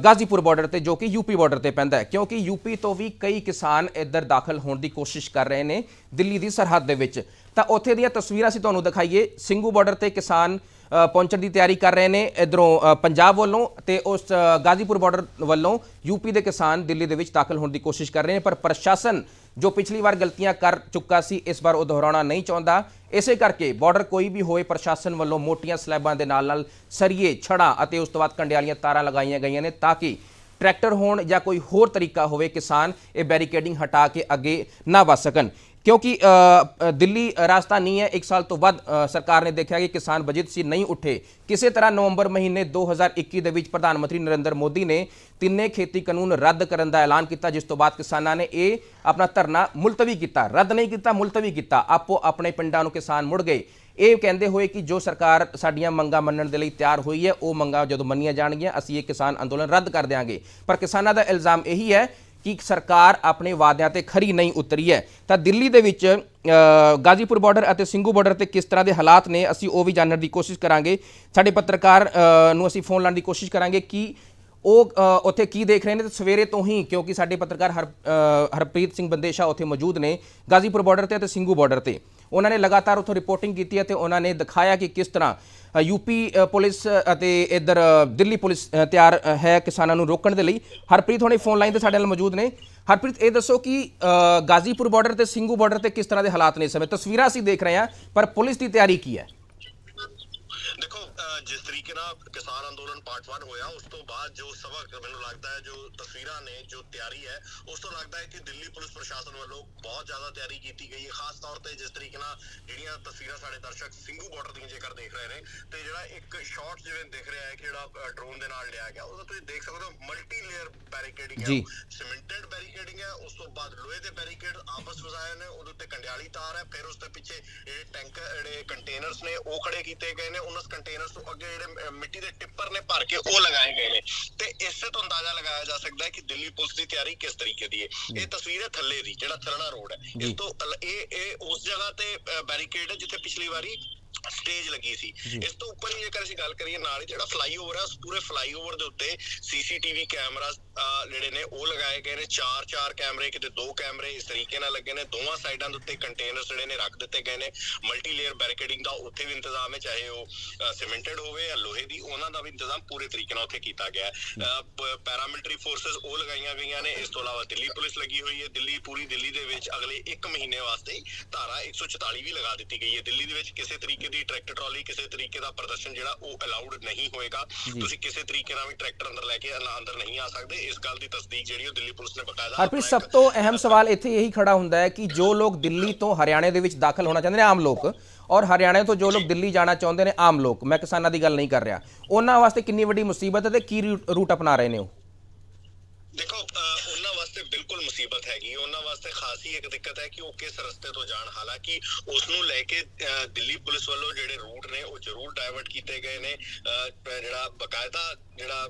ਗਾਜ਼ੀਪੁਰ ਬਾਰਡਰ ਤੇ, ਜੋ ਕਿ ਯੂਪੀ ਬਾਰਡਰ ਤੇ ਪੈਂਦਾ ਹੈ। ਕਿਉਂਕਿ ਯੂਪੀ ਤੋਂ ਵੀ ਕਈ ਕਿਸਾਨ ਇੱਧਰ ਦਾਖਲ ਹੋਣ ਦੀ ਕੋਸ਼ਿਸ਼ ਕਰ ਰਹੇ ਨੇ ਦਿੱਲੀ ਦੀ ਸਰਹੱਦ ਦੇ ਵਿੱਚ। ਤਾਂ ਉੱਥੇ ਦੀਆਂ ਤਸਵੀਰਾਂ ਅਸੀਂ ਤੁਹਾਨੂੰ ਦਿਖਾਈਏ। ਸਿੰਘੂ ਬਾਰਡਰ ਤੇ ਕਿਸਾਨ ਪਹੁੰਚਣ ਦੀ ਤਿਆਰੀ ਕਰ ਰਹੇ ਨੇ ਇਧਰੋਂ ਪੰਜਾਬ ਵੱਲੋਂ ਤੇ ਉਸ ਗਾਜ਼ੀਪੁਰ ਬਾਰਡਰ ਵੱਲੋਂ ਯੂਪੀ ਦੇ ਕਿਸਾਨ ਦਿੱਲੀ ਦੇ ਵਿੱਚ ਦਾਖਲ ਹੋਣ ਦੀ ਕੋਸ਼ਿਸ਼ ਕਰ ਰਹੇ ਨੇ। ਪਰ ਪ੍ਰਸ਼ਾਸਨ ਜੋ ਪਿਛਲੀ ਵਾਰ ਗਲਤੀਆਂ ਕਰ ਚੁੱਕਾ ਸੀ, ਇਸ ਵਾਰ ਉਹ ਦੁਹਰਾਉਣਾ ਨਹੀਂ ਚਾਹੁੰਦਾ। ਇਸੇ ਕਰਕੇ ਬਾਰਡਰ ਕੋਈ ਵੀ ਹੋਏ, ਪ੍ਰਸ਼ਾਸਨ ਵੱਲੋਂ ਮੋਟੀਆਂ ਸਲੈਬਾਂ ਦੇ ਨਾਲ ਨਾਲ ਸਰੀਏ, ਛੜਾਂ ਅਤੇ ਉਸ ਤੋਂ ਬਾਅਦ ਕੰਡਿਆਲੀਆਂ ਤਾਰਾਂ ਲਗਾਈਆਂ ਗਈਆਂ ਨੇ ਤਾਂ ਕਿ ਟਰੈਕਟਰ ਹੋਣ ਜਾਂ ਕੋਈ ਹੋਰ ਤਰੀਕਾ ਹੋਵੇ ਕਿਸਾਨ, ਇਹ ਬੈਰੀਕੇਡਿੰਗ ਹਟਾ ਕੇ ਅੱਗੇ ਨਾ ਵਧ ਸਕਣ। ਕਿਉਂਕਿ ਅ, ਅ, ਦਿੱਲੀ ਰਾਜਧਾਨੀ ਹੈ 1 ਸਾਲ ਤੋਂ ਵੱਧ ਸਰਕਾਰ ਨੇ ਦੇਖਿਆ ਕਿ ਕਿਸਾਨ ਬਜਟ ਸੀ ਨਹੀਂ ਉੱਠੇ। ਕਿਸੇ ਤਰ੍ਹਾਂ ਨਵੰਬਰ ਮਹੀਨੇ 2021 ਦੇ ਵਿੱਚ ਪ੍ਰਧਾਨ ਮੰਤਰੀ ਨਰਿੰਦਰ ਮੋਦੀ ਨੇ ਤਿੰਨੇ ਖੇਤੀ ਕਾਨੂੰਨ ਰੱਦ ਕਰਨ ਦਾ ਐਲਾਨ ਕੀਤਾ ਜਿਸ ਤੋਂ ਬਾਅਦ ਕਿਸਾਨਾਂ ਨੇ ਇਹ ਆਪਣਾ ਧਰਨਾ ਮੁਲਤਵੀ ਕੀਤਾ। ਰੱਦ ਨਹੀਂ ਕੀਤਾ ਮੁਲਤਵੀ ਕੀਤਾ। ਆਪੋ ਆਪਣੇ ਪਿੰਡਾਂ ਨੂੰ ਕਿਸਾਨ ਮੁੜ ਗਏ। ਇਹ ਕਹਿੰਦੇ ਹੋਏ ਕਿ ਜੋ ਸਰਕਾਰ ਸਾਡੀਆਂ ਮੰਗਾਂ ਮੰਨਣ ਦੇ ਲਈ ਤਿਆਰ ਹੋਈ ਹੈ ਉਹ ਮੰਗਾਂ ਜਦੋਂ ਮੰਨੀਆਂ ਜਾਣਗੀਆਂ ਅਸੀਂ ਇਹ ਕਿਸਾਨ ਅੰਦੋਲਨ ਰੱਦ ਕਰ ਦਿਆਂਗੇ। ਪਰ ਕਿਸਾਨਾਂ ਦਾ ਇਲਜ਼ਾਮ ਇਹੀ ਹੈ ਕਿ ਸਰਕਾਰ ਆਪਣੇ ਵਾਅਦਿਆਂ ਤੇ ਖਰੀ ਨਹੀਂ ਉਤਰੀ ਹੈ। ਤਾਂ ਦਿੱਲੀ ਦੇ ਵਿੱਚ ਗਾਜ਼ੀਪੁਰ ਬਾਰਡਰ ਅਤੇ ਸਿੰਘੂ ਬਾਰਡਰ ਤੇ ਕਿਸ ਤਰ੍ਹਾਂ ਦੇ ਹਾਲਾਤ ਨੇ, ਅਸੀਂ ਉਹ ਵੀ ਜਾਣਨ ਦੀ ਕੋਸ਼ਿਸ਼ ਕਰਾਂਗੇ। ਸਾਡੇ ਪੱਤਰਕਾਰ ਨੂੰ ਅਸੀਂ ਫੋਨ ਲਾਉਣ ਦੀ ਕੋਸ਼ਿਸ਼ ਕਰਾਂਗੇ ਕਿ ਉਹ ਉੱਥੇ ਕੀ ਦੇਖ ਰਹੇ ਨੇ ਤੇ ਸਵੇਰੇ ਤੋਂ ਹੀ, ਕਿਉਂਕਿ ਸਾਡੇ ਪੱਤਰਕਾਰ ਹਰ ਹਰਪ੍ਰੀਤ ਸਿੰਘ ਬੰਦੇਸ਼ਾ ਉੱਥੇ ਮੌਜੂਦ ਨੇ ਗਾਜ਼ੀਪੁਰ ਬਾਰਡਰ ਤੇ ਅਤੇ ਸਿੰਘੂ ਬਾਰਡਰ ਤੇ। ਉਹਨਾਂ ਨੇ ਲਗਾਤਾਰ ਉੱਥੋਂ ਰਿਪੋਰਟਿੰਗ ਕੀਤੀ ਹੈ ਤੇ ਉਹਨਾਂ ਨੇ ਦਿਖਾਇਆ ਕਿ ਕਿਸ ਤਰ੍ਹਾਂ ਅ, ਯੂਪੀ ਪੁਲਿਸ ਅਤੇ ਇੱਧਰ ਦਿੱਲੀ ਪੁਲਿਸ ਤਿਆਰ ਹੈ ਕਿਸਾਨਾਂ ਨੂੰ ਰੋਕਣ ਦੇ ਲਈ। ਹਰਪ੍ਰੀਤ ਹੁਣੇ ਫੋਨ ਲਾਈਨ ਤੇ ਸਾਡੇ ਨਾਲ ਮੌਜੂਦ ਨੇ। ਹਰਪ੍ਰੀਤ ਇਹ ਦੱਸੋ ਕਿ ਗਾਜ਼ੀਪੁਰ ਬਾਰਡਰ ਤੇ ਸਿੰਘੂ ਬਾਰਡਰ ਤੇ ਕਿਸ ਤਰ੍ਹਾਂ ਦੇ ਹਾਲਾਤ ਨੇ ਇਸ ਸਮੇਂ? ਤਸਵੀਰਾਂ ਅਸੀਂ ਦੇਖ ਰਹੇ ਹਾਂ ਪਰ ਪੁਲਿਸ ਦੀ ਤਿਆਰੀ ਕੀ ਹੈ? ਜਿਸ ਤਰੀਕੇ ਨਾਲ ਕਿਸਾਨ ਅੰਦੋਲਨ ਪਾਰਟ 1 ਹੋਇਆ ਉਸ ਤੋਂ ਬਾਅਦ ਜੋ ਸਬਕ ਮੈਨੂੰ ਲੱਗਦਾ ਹੈ ਜੋ ਤਸਵੀਰਾਂ ਨੇ ਜੋ ਤਿਆਰੀ ਹੈ ਉਸ ਤੋਂ ਲੱਗਦਾ ਹੈ ਕਿ ਦਿੱਲੀ ਪੁਲਿਸ ਪ੍ਰਸ਼ਾਸਨ ਵੱਲੋਂ ਬਹੁਤ ਜ਼ਿਆਦਾ ਤਿਆਰੀ ਕੀਤੀ ਗਈ ਹੈ ਖਾਸ ਤੌਰ ਤੇ ਜਿਸ ਤਰੀਕੇ ਨਾਲ ਜਿਹੜੀਆਂ ਤਸਵੀਰਾਂ ਸਾਡੇ ਦਰਸ਼ਕ ਸਿੰਘੂ ਬਾਰਡਰ ਦੀਆਂ ਜੇਕਰ ਦੇਖ ਰਹੇ ਨੇ ਤੇ ਜਿਹੜਾ ਇੱਕ ਸ਼ਾਟ ਜਿਵੇਂ ਦਿਖ ਰਿਹਾ ਹੈ ਕਿ ਜਿਹੜਾ ਡਰੋਨ ਦੇ ਨਾਲ ਲਿਆ ਗਿਆ ਉਹਦਾ ਤੁਸੀਂ ਦੇਖ ਸਕਦੇ ਹੋ ਮਲਟੀ ਲੇਅਰ ਬੈਰੀਕੇਡਿੰਗ। ਹੈ ਸਿਮੈਂਟਡ ਬੈਰੀਕੇਡਿੰਗ ਹੈ ਉਸ ਤੋਂ ਬਾਅਦ ਲੋਹੇ ਦੇ ਬੈਰੀਕੇਡ ਆਪਸ ਵਸਾਏ ਨੇ ਉਹਦੇ ਉੱਤੇ ਕੰਡਿਆਲੀ ਤਾਰ ਹੈ ਫਿਰ ਉਸ ਦੇ ਪਿੱਛੇ ਜਿਹੜੇ ਟੈਂਕ ਜਿਹੜੇ ਕੰਟੇਨਰਸ ਨੇ ਉਹ ਖੜੇ ਕੀਤੇ ਗਏ ਨੇ ਉਹਨਾਂ ਕੰਟੇਨਰਸ ਤੋਂ ਅੱਗੇ ਜਿਹੜੇ ਮਿੱਟੀ ਦੇ ਟਿੱਪਰ ਨੇ ਭਰ ਕੇ ਉਹ ਲਗਾਏ ਗਏ ਨੇ। ਤੇ ਇਸੇ ਤੋਂ ਅੰਦਾਜ਼ਾ ਲਗਾਇਆ ਜਾ ਸਕਦਾ ਹੈ ਕਿ ਦਿੱਲੀ ਪੁਲਿਸ ਦੀ ਤਿਆਰੀ ਕਿਸ ਤਰੀਕੇ ਦੀ ਹੈ। ਇਹ ਤਸਵੀਰ ਹੈ ਥੱਲੇ ਦੀ ਜਿਹੜਾ ਥਰਣਾ ਰੋਡ ਹੈ। ਇਸ ਤੋਂ ਇਹ ਇਹ ਉਸ ਜਗ੍ਹਾ ਤੇ ਬੈਰੀਕੇਡ ਹੈ ਜਿੱਥੇ ਪਿਛਲੀ ਵਾਰੀ ਸਟੇਜ ਲੱਗੀ ਸੀ। ਇਸ ਤੋਂ ਉੱਪਰ ਹੀ ਜੇਕਰ ਅਸੀਂ ਗੱਲ ਕਰੀਏ ਨਾਲ ਹੀ ਜਿਹੜਾ ਫਲਾਈਓਵਰ ਹੈ ਉਸ ਪੂਰੇ ਫਲਾਈਓਵਰ ਦੇ ਉੱਤੇ ਸੀਸੀਟੀਵੀ ਕੈਮਰਾ ਜਿਹੜੇ ਨੇ ਉਹ ਲਗਾਏ ਗਏ ਨੇ। ਚਾਰ ਚਾਰ ਕੈਮਰੇ ਕਿਤੇ ਦੋ ਕੈਮਰੇ ਇਸ ਤਰੀਕੇ ਨਾਲ ਲੱਗੇ ਨੇ। ਦੋਵਾਂ ਸਾਈਡਾਂ ਦੇ ਉੱਤੇ ਕੰਟੇਨਰਸ ਜਿਹੜੇ ਨੇ ਰੱਖ ਦਿੱਤੇ ਗਏ ਨੇ। ਮਲਟੀ ਲੇਅਰ ਬੈਰੀਕੇਡਿੰਗ ਦਾ ਉੱਥੇ ਵੀ ਇੰਤਜ਼ਾਮ ਹੈ ਚਾਹੇ ਉਹ ਸਿਮੈਂਟਡ ਹੋਵੇ ਜਾਂ ਲੋਹੇ ਦੀ ਉਹਨਾਂ ਦਾ ਵੀ ਇੰਤਜ਼ਾਮ ਪੂਰੇ ਤਰੀਕੇ ਨਾਲ ਉੱਥੇ ਕੀਤਾ ਗਿਆ ਹੈ। ਪੈਰਾਮਿਲਟਰੀ ਫੋਰਸਸ ਉਹ ਲਗਾਈਆਂ ਗਈਆਂ ਨੇ। ਇਸ ਤੋਂ ਇਲਾਵਾ ਦਿੱਲੀ ਪੁਲਿਸ ਲੱਗੀ ਹੋਈ ਹੈ। ਦਿੱਲੀ ਪੂਰੀ ਦਿੱਲੀ ਦੇ ਵਿੱਚ ਅਗਲੇ 1 ਮਹੀਨੇ ਵਾਸਤੇ ਧਾਰਾ 144 ਵੀ ਲਗਾ ਦਿੱਤੀ ਗਈ ਹੈ। ਦਿੱਲੀ ਦੇ ਵਿੱਚ ਕਿਸੇ ਤਰੀਕੇ ਦੀ ਟਰੈਕਟਰ ਟਰਾਲੀ ਕਿਸੇ ਤਰੀਕੇ ਦਾ ਪ੍ਰਦਰਸ਼ਨ ਜਿਹੜਾ ਉਹ ਅਲਾਉਡ ਨਹੀਂ ਹੋਏਗਾ। ਤੁਸੀਂ ਕਿਸੇ ਤਰੀਕੇ ਨਾਲ ਵੀ ਟਰੈਕਟਰ ਅੰਦਰ ਲੈ ਕੇ ਅੰਦਰ- ਨਹੀਂ ਆ ਸਕਦੇ। ਇਸ ਗੱਲ ਦੀ ਤਸਦੀਕ ਜਿਹੜੀ ਉਹ ਦਿੱਲੀ ਪੁਲਿਸ ਨੇ ਬਕਾਇਦਾ ਹਰਪ੍ਰੀਤ ਸਭ ਤੋਂ ਅਹਿਮ ਸਵਾਲ ਇੱਥੇ ਇਹੀ ਖੜਾ ਹੁੰਦਾ ਹੈ ਕਿ ਜੋ ਲੋਕ ਦਿੱਲੀ ਤੋਂ ਹਰਿਆਣੇ ਦੇ ਵਿੱਚ ਦਾਖਲ ਹੋਣਾ ਚਾਹੁੰਦੇ ਨੇ ਆਮ ਲੋਕ ਔਰ ਹਰਿਆਣੇ ਤੋਂ ਜੋ ਲੋਕ ਦਿੱਲੀ ਜਾਣਾ ਚਾਹੁੰਦੇ ਨੇ ਆਮ ਲੋਕ। ਮੈਂ ਕਿਸਾਨਾਂ ਦੀ ਗੱਲ ਨਹੀਂ ਕਰ ਰਿਹਾ। ਉਹਨਾਂ ਵਾਸਤੇ ਕਿੰਨੀ ਵੱਡੀ ਮੁਸੀਬਤ ਹੈ ਤੇ ਕੀ ਰੂਟ ਅਪਣਾ ਰਹੇ ਨੇ ਉਹ ਦੇਖੋ ਅਹ ਉਹਨਾਂ ਵਾਸਤੇ ਬਿਲਕੁਲ ਮੁਸੀਬਤ ਹੈਗੀ ਉਹਨਾਂ ਵਾਸਤੇ ਖਾਸੀ ਇੱਕ ਦਿੱਕਤ ਹੈ ਕਿ ਉਹ ਕਿਸ ਰਸਤੇ ਤੋਂ ਜਾਣ? ਹਾਲਾਂਕਿ ਉਸ ਨੂੰ ਲੈ ਕੇ ਦਿੱਲੀ ਪੁਲਿਸ ਵੱਲੋਂ ਜਿਹੜੇ ਰੂਟ ਨੇ, ਉਹ ਜ਼ਰੂਰ ਡਾਇਵਰਟ ਕੀਤੇ ਗਏ ਨੇ। ਜਿਹੜਾ ਬਕਾਇਦਾ ਜਿਹੜਾ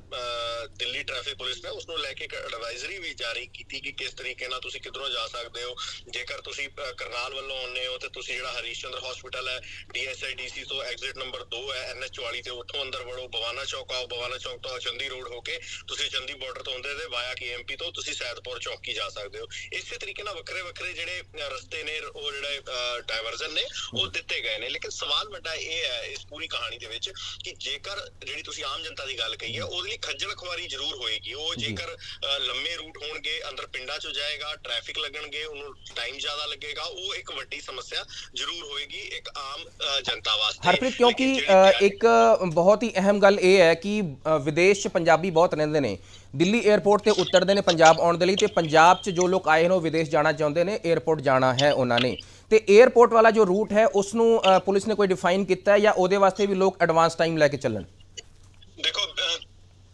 ਦਿੱਲੀ ਟ੍ਰੈਫਿਕ ਪੁਲਿਸ ਨੇ ਉਸ ਨੂੰ ਲੈ ਕੇ ਇੱਕ ਐਡਵਾਈਜ਼ਰੀ ਵੀ ਜਾਰੀ ਕੀਤੀ ਕਿ ਕਿਸ ਤਰੀਕੇ ਨਾਲ ਤੁਸੀਂ ਕਿੱਧਰੋਂ ਜਾ ਸਕਦੇ ਹੋ। ਜੇਕਰ ਤੁਸੀਂ ਕਰਨਾਲ ਵੱਲੋਂ ਆਉਂਦੇ ਹੋ, ਤੇ ਤੁਸੀਂ ਜਿਹੜਾ ਹਰੀਸ਼ ਚੰਦਰ ਹਸਪੀਟਲ ਹੈ ਡੀਐਸਆਈਡੀਸੀ ਤੋਂ ਐਗਜ਼ਿਟ ਨੰਬਰ 2 ਹੈ ਐਨਐਚ ਵਾਲੀ ਤੇ ਉੱਥੋਂ ਅੰਦਰ ਵੜੋ, ਬਵਾਨਾ ਚੌਕ ਆਓ, ਬਵਾਨਾ ਚੌਕ ਤੋਂ ਚੰਦੀ ਰੋਡ ਹੋ ਕੇ ਤੁਸੀਂ ਚੰਦੀ ਬਾਰਡਰ ਤੋਂ ਆਉਂਦੇ ਤੇ ਵਾਇਆ ਕੇਐਮਪੀ ਤੋਂ ਤੁਸੀਂ ਸੈਦਪੁਰ ਚੌਕੀ ਜਾ ਸਕਦੇ ਹੋ। ਇਸੇ ਤਰੀਕੇ ਨਾਲ ਵੱਖਰੇ ਵੱਖਰੇ ਜਿਹੜੇ ਰਸਤੇ ਨੇ ਉਹ ਜਿਹੜੇ ਡਾਇਵਰਜਨ ਨੇ ਉਹ ਦਿੱਤੇ ਗਏ ਨੇ। ਲੇਕਿਨ ਸਵਾਲ ਵੱਡਾ ਇਹ ਹੈ ਇਸ ਪੂਰੀ ਕਹਾਣੀ ਦੇ ਵਿੱਚ ਕਿ ਜੇਕਰ ਜਿਹੜੀ ਤੁਸੀਂ ਆਮ ਜਨਤਾ ਦੀ ਗੱਲ ਕਹੀ ਹੈ ਉਹਦੇ ਲਈ ਖੱਜਲ ਖਵਾਰੀ ਜ਼ਰੂਰ ਹੋਏਗੀ। ਉਹ ਜੇਕਰ ਲੰਮੇ ਰੂਟ ਹੋਣਗੇ ਅੰਦਰ ਪਿੰਡਾਂ 'ਚ ਜਾਏਗਾ ਟ੍ਰੈਫਿਕ ਲੱਗਣਗੇ ਉਹਨੂੰ ਟਾਈਮ ਜ਼ਿਆਦਾ ਲੱਗੇਗਾ ਉਹ ਇੱਕ ਵੱਡੀ ਸਮੱਸਿਆ ਜ਼ਰੂਰ ਹੋਏਗੀ ਇੱਕ ਆਮ ਜਨਤਾ ਵਾਸਤੇ। ਹਰਪ੍ਰੀਤ ਕਿਉਂਕਿ ਜਿਹੜੀ ਇੱਕ ਬਹੁਤ ਹੀ ਅਹਿਮ ਗੱਲ ਇਹ ਹੈ ਕਿ ਵਿਦੇਸ਼ 'ਚ ਪੰਜਾਬੀ ਬਹੁਤ ਰਹਿੰਦੇ ਨੇ। ਦਿੱਲੀ 에ਅਰਪੋਰਟ ਤੇ ਉਤਰਦੇ ਨੇ ਪੰਜਾਬ ਆਉਣ ਦੇ ਲਈ ਤੇ ਪੰਜਾਬ 'ਚ ਜੋ ਲੋਕ ਆਏ ਨੇ ਉਹ ਵਿਦੇਸ਼ ਜਾਣਾ ਚਾਹੁੰਦੇ ਨੇ 에ਅਰਪੋਰਟ ਜਾਣਾ ਹੈ ਉਹਨਾਂ ਨੇ। ਤੇ 에ਅਰਪੋਰਟ ਵਾਲਾ ਜੋ ਰੂਟ ਹੈ ਉਸ ਨੂੰ ਪੁਲਿਸ ਨੇ ਕੋਈ ਡਿਫਾਈਨ ਕੀਤਾ ਹੈ ਜਾਂ ਉਹਦੇ ਵਾਸਤੇ ਵੀ ਲੋਕ ਐਡਵਾਂਸ ਟਾਈਮ ਲੈ ਕੇ ਚੱਲਣ ਦੇਖੋ ਅਹ,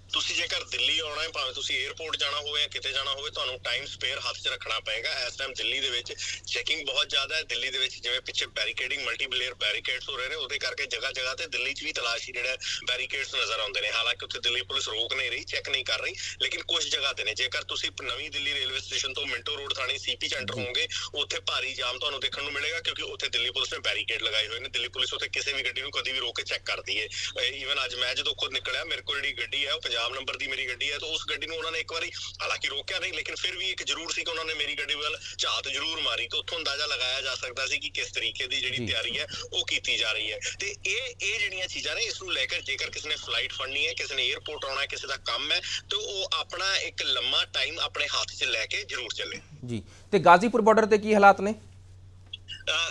ਤੁਸੀਂ ਜੇਕਰ ਦਿੱਲੀ ਆਉਣਾ ਹੈ ਭਾਵੇਂ ਤੁਸੀਂ 에ਅਰਪੋਰਟ ਜਾਣਾ ਹੋਵੇ ਜਾਂ ਕਿਤੇ ਜਾਣਾ ਹੋਵੇ ਤੁਹਾਨੂੰ ਟਾਈਮ ਸਪੇਅਰ ਹੱਥ 'ਚ ਰੱਖਣਾ ਪਏਗਾ। ਇਸ ਟਾਈਮ ਦਿੱਲੀ ਦੇ ਵਿੱਚ ਚੈਕਿੰਗ ਬਹੁਤ ਜ਼ਿਆਦਾ ਹੈ। ਦਿੱਲੀ ਦੇ ਵਿੱਚ ਜਿਵੇਂ ਪਿੱਛੇ ਬੈਰੀਕੇਡਿੰਗ ਮਲਟੀਪਲੇਅਰ ਬੈਰੀਕੇਡਸ ਹੋ ਰਹੇ ਨੇ ਉਹਦੇ ਕਰਕੇ ਜਗ੍ਹਾ ਜਗ੍ਹਾ ਤੇ ਦਿੱਲੀ 'ਚ ਵੀ ਤਲਾਸ਼ੀ ਜਿਹੜਾ ਬੈਰੀਕੇਡਸ ਨਜ਼ਰ ਆਉਂਦੇ ਨੇ। ਹਾਲਾਂਕਿ ਉੱਥੇ ਦਿੱਲੀ ਪੁਲਿਸ ਰੋਕ ਨਹੀਂ ਰਹੀ ਚੈੱਕ ਨਹੀਂ ਕਰ ਰਹੀ ਲੇਕਿਨ ਕੁਝ ਜਗ੍ਹਾ ਤੇ ਨੇ। ਜੇਕਰ ਤੁਸੀਂ ਨਵੀਂ ਦਿੱਲੀ ਰੇਲਵੇ ਸਟੇਸ਼ਨ ਤੋਂ ਮਿੰਟੋ ਰੋਡ ਥਾਣੀ ਸੀਪੀ ਚ ਐਂਟਰ ਹੋਵੋਗੇ ਉੱਥੇ ਭਾਰੀ ਜਾਮ ਤੁਹਾਨੂੰ ਦੇਖਣ ਨੂੰ ਮਿਲੇਗਾ ਕਿਉਂਕਿ ਉੱਥੇ ਦਿੱਲੀ ਪੁਲਿਸ ਨੇ ਬੈਰੀਕੇਡ ਲਗਾਏ ਹੋਏ ਨੇ। ਦਿੱਲੀ ਪੁਲਿਸ ਉੱਥੇ ਕਿਸੇ ਵੀ ਗੱਡੀ ਨੂੰ ਕਦੀ ਵੀ ਰੋਕ ਕੇ ਚੈੱਕ ਕਰਦੀ ਹੈ। ਈਵਨ ਅੱਜ ਮੈਂ ਜਦੋਂ ਖੁਦ ਨਿਕਲਿਆ ਮੇਰੇ ਕੋਲ ਜਿਹੜੀ ਗੱਡੀ ਹੈ ਉਹ ਪੰਜਾਬ ਨੰਬਰ ਦੀ ਮੇਰੀ ਗੱਡੀ ਹੈ ਤਾਂ ਉਸ ਗੱਡੀ ਨੂੰ ਉਹਨਾਂ ਨੇ ਇੱਕ ਵਾਰੀ ਹਾਲਾਂਕਿ ਰੋਕਿਆ ਨਹੀਂ ਲੇਕਿਨ ਫਿਰ ਵੀ ਇੱਕ ਜ਼ਰੂਰ ਸੀ ਕਿ ਉਹਨਾਂ ਨੇ ਮੇਰੀ ਗੱਡੀ ਵੱਲ ਝਾਤ ਜ਼ਰੂਰ ਮਾਰੀ ਤਾਂ ਉੱਥੋਂ ਅੰਦਾਜ਼ਾ ਲਗਾਇਆ ਜਾ ਸਕਦਾ ਸੀ ਕਿ ਕਿਸ ਤਰੀਕੇ ਦੀ ਜਿਹੜੀ ਤਿਆਰੀ ਹੈ ਉਹ ਕੀਤੀ ਜਾ ਰਹੀ ਹੈ। ਤੇ ਇਹ ਇਹ ਜਿਹੜੀਆਂ ਚੀਜ਼ਾਂ ਨੇ ਇਸ ਨੂੰ ਲੈ ਕੇ ਜੇਕਰ ਕਿਸੇ ਨੇ ਫਲਾਈਟ ਫੜਨੀ ਹੈ ਕਿਸੇ ਨੇ 에ਅਰਪੋਰਟ ਆਉਣਾ ਹੈ ਕਿਸੇ ਦਾ ਕੰਮ ਹੈ ਤਾਂ ਉਹ ਆਪਣਾ ਇੱਕ ਲੰਮਾ ਟਾਈਮ ਆਪਣੇ ਹੱਥ 'ਚ ਲੈ ਕੇ ਜ਼ਰੂਰ ਚੱਲੇ। ਜੀ। ਤੇ ਗਾਜ਼ੀਪੁਰ ਬਾਰਡਰ ਤੇ ਕੀ ਹਾਲਾਤ ਨੇ?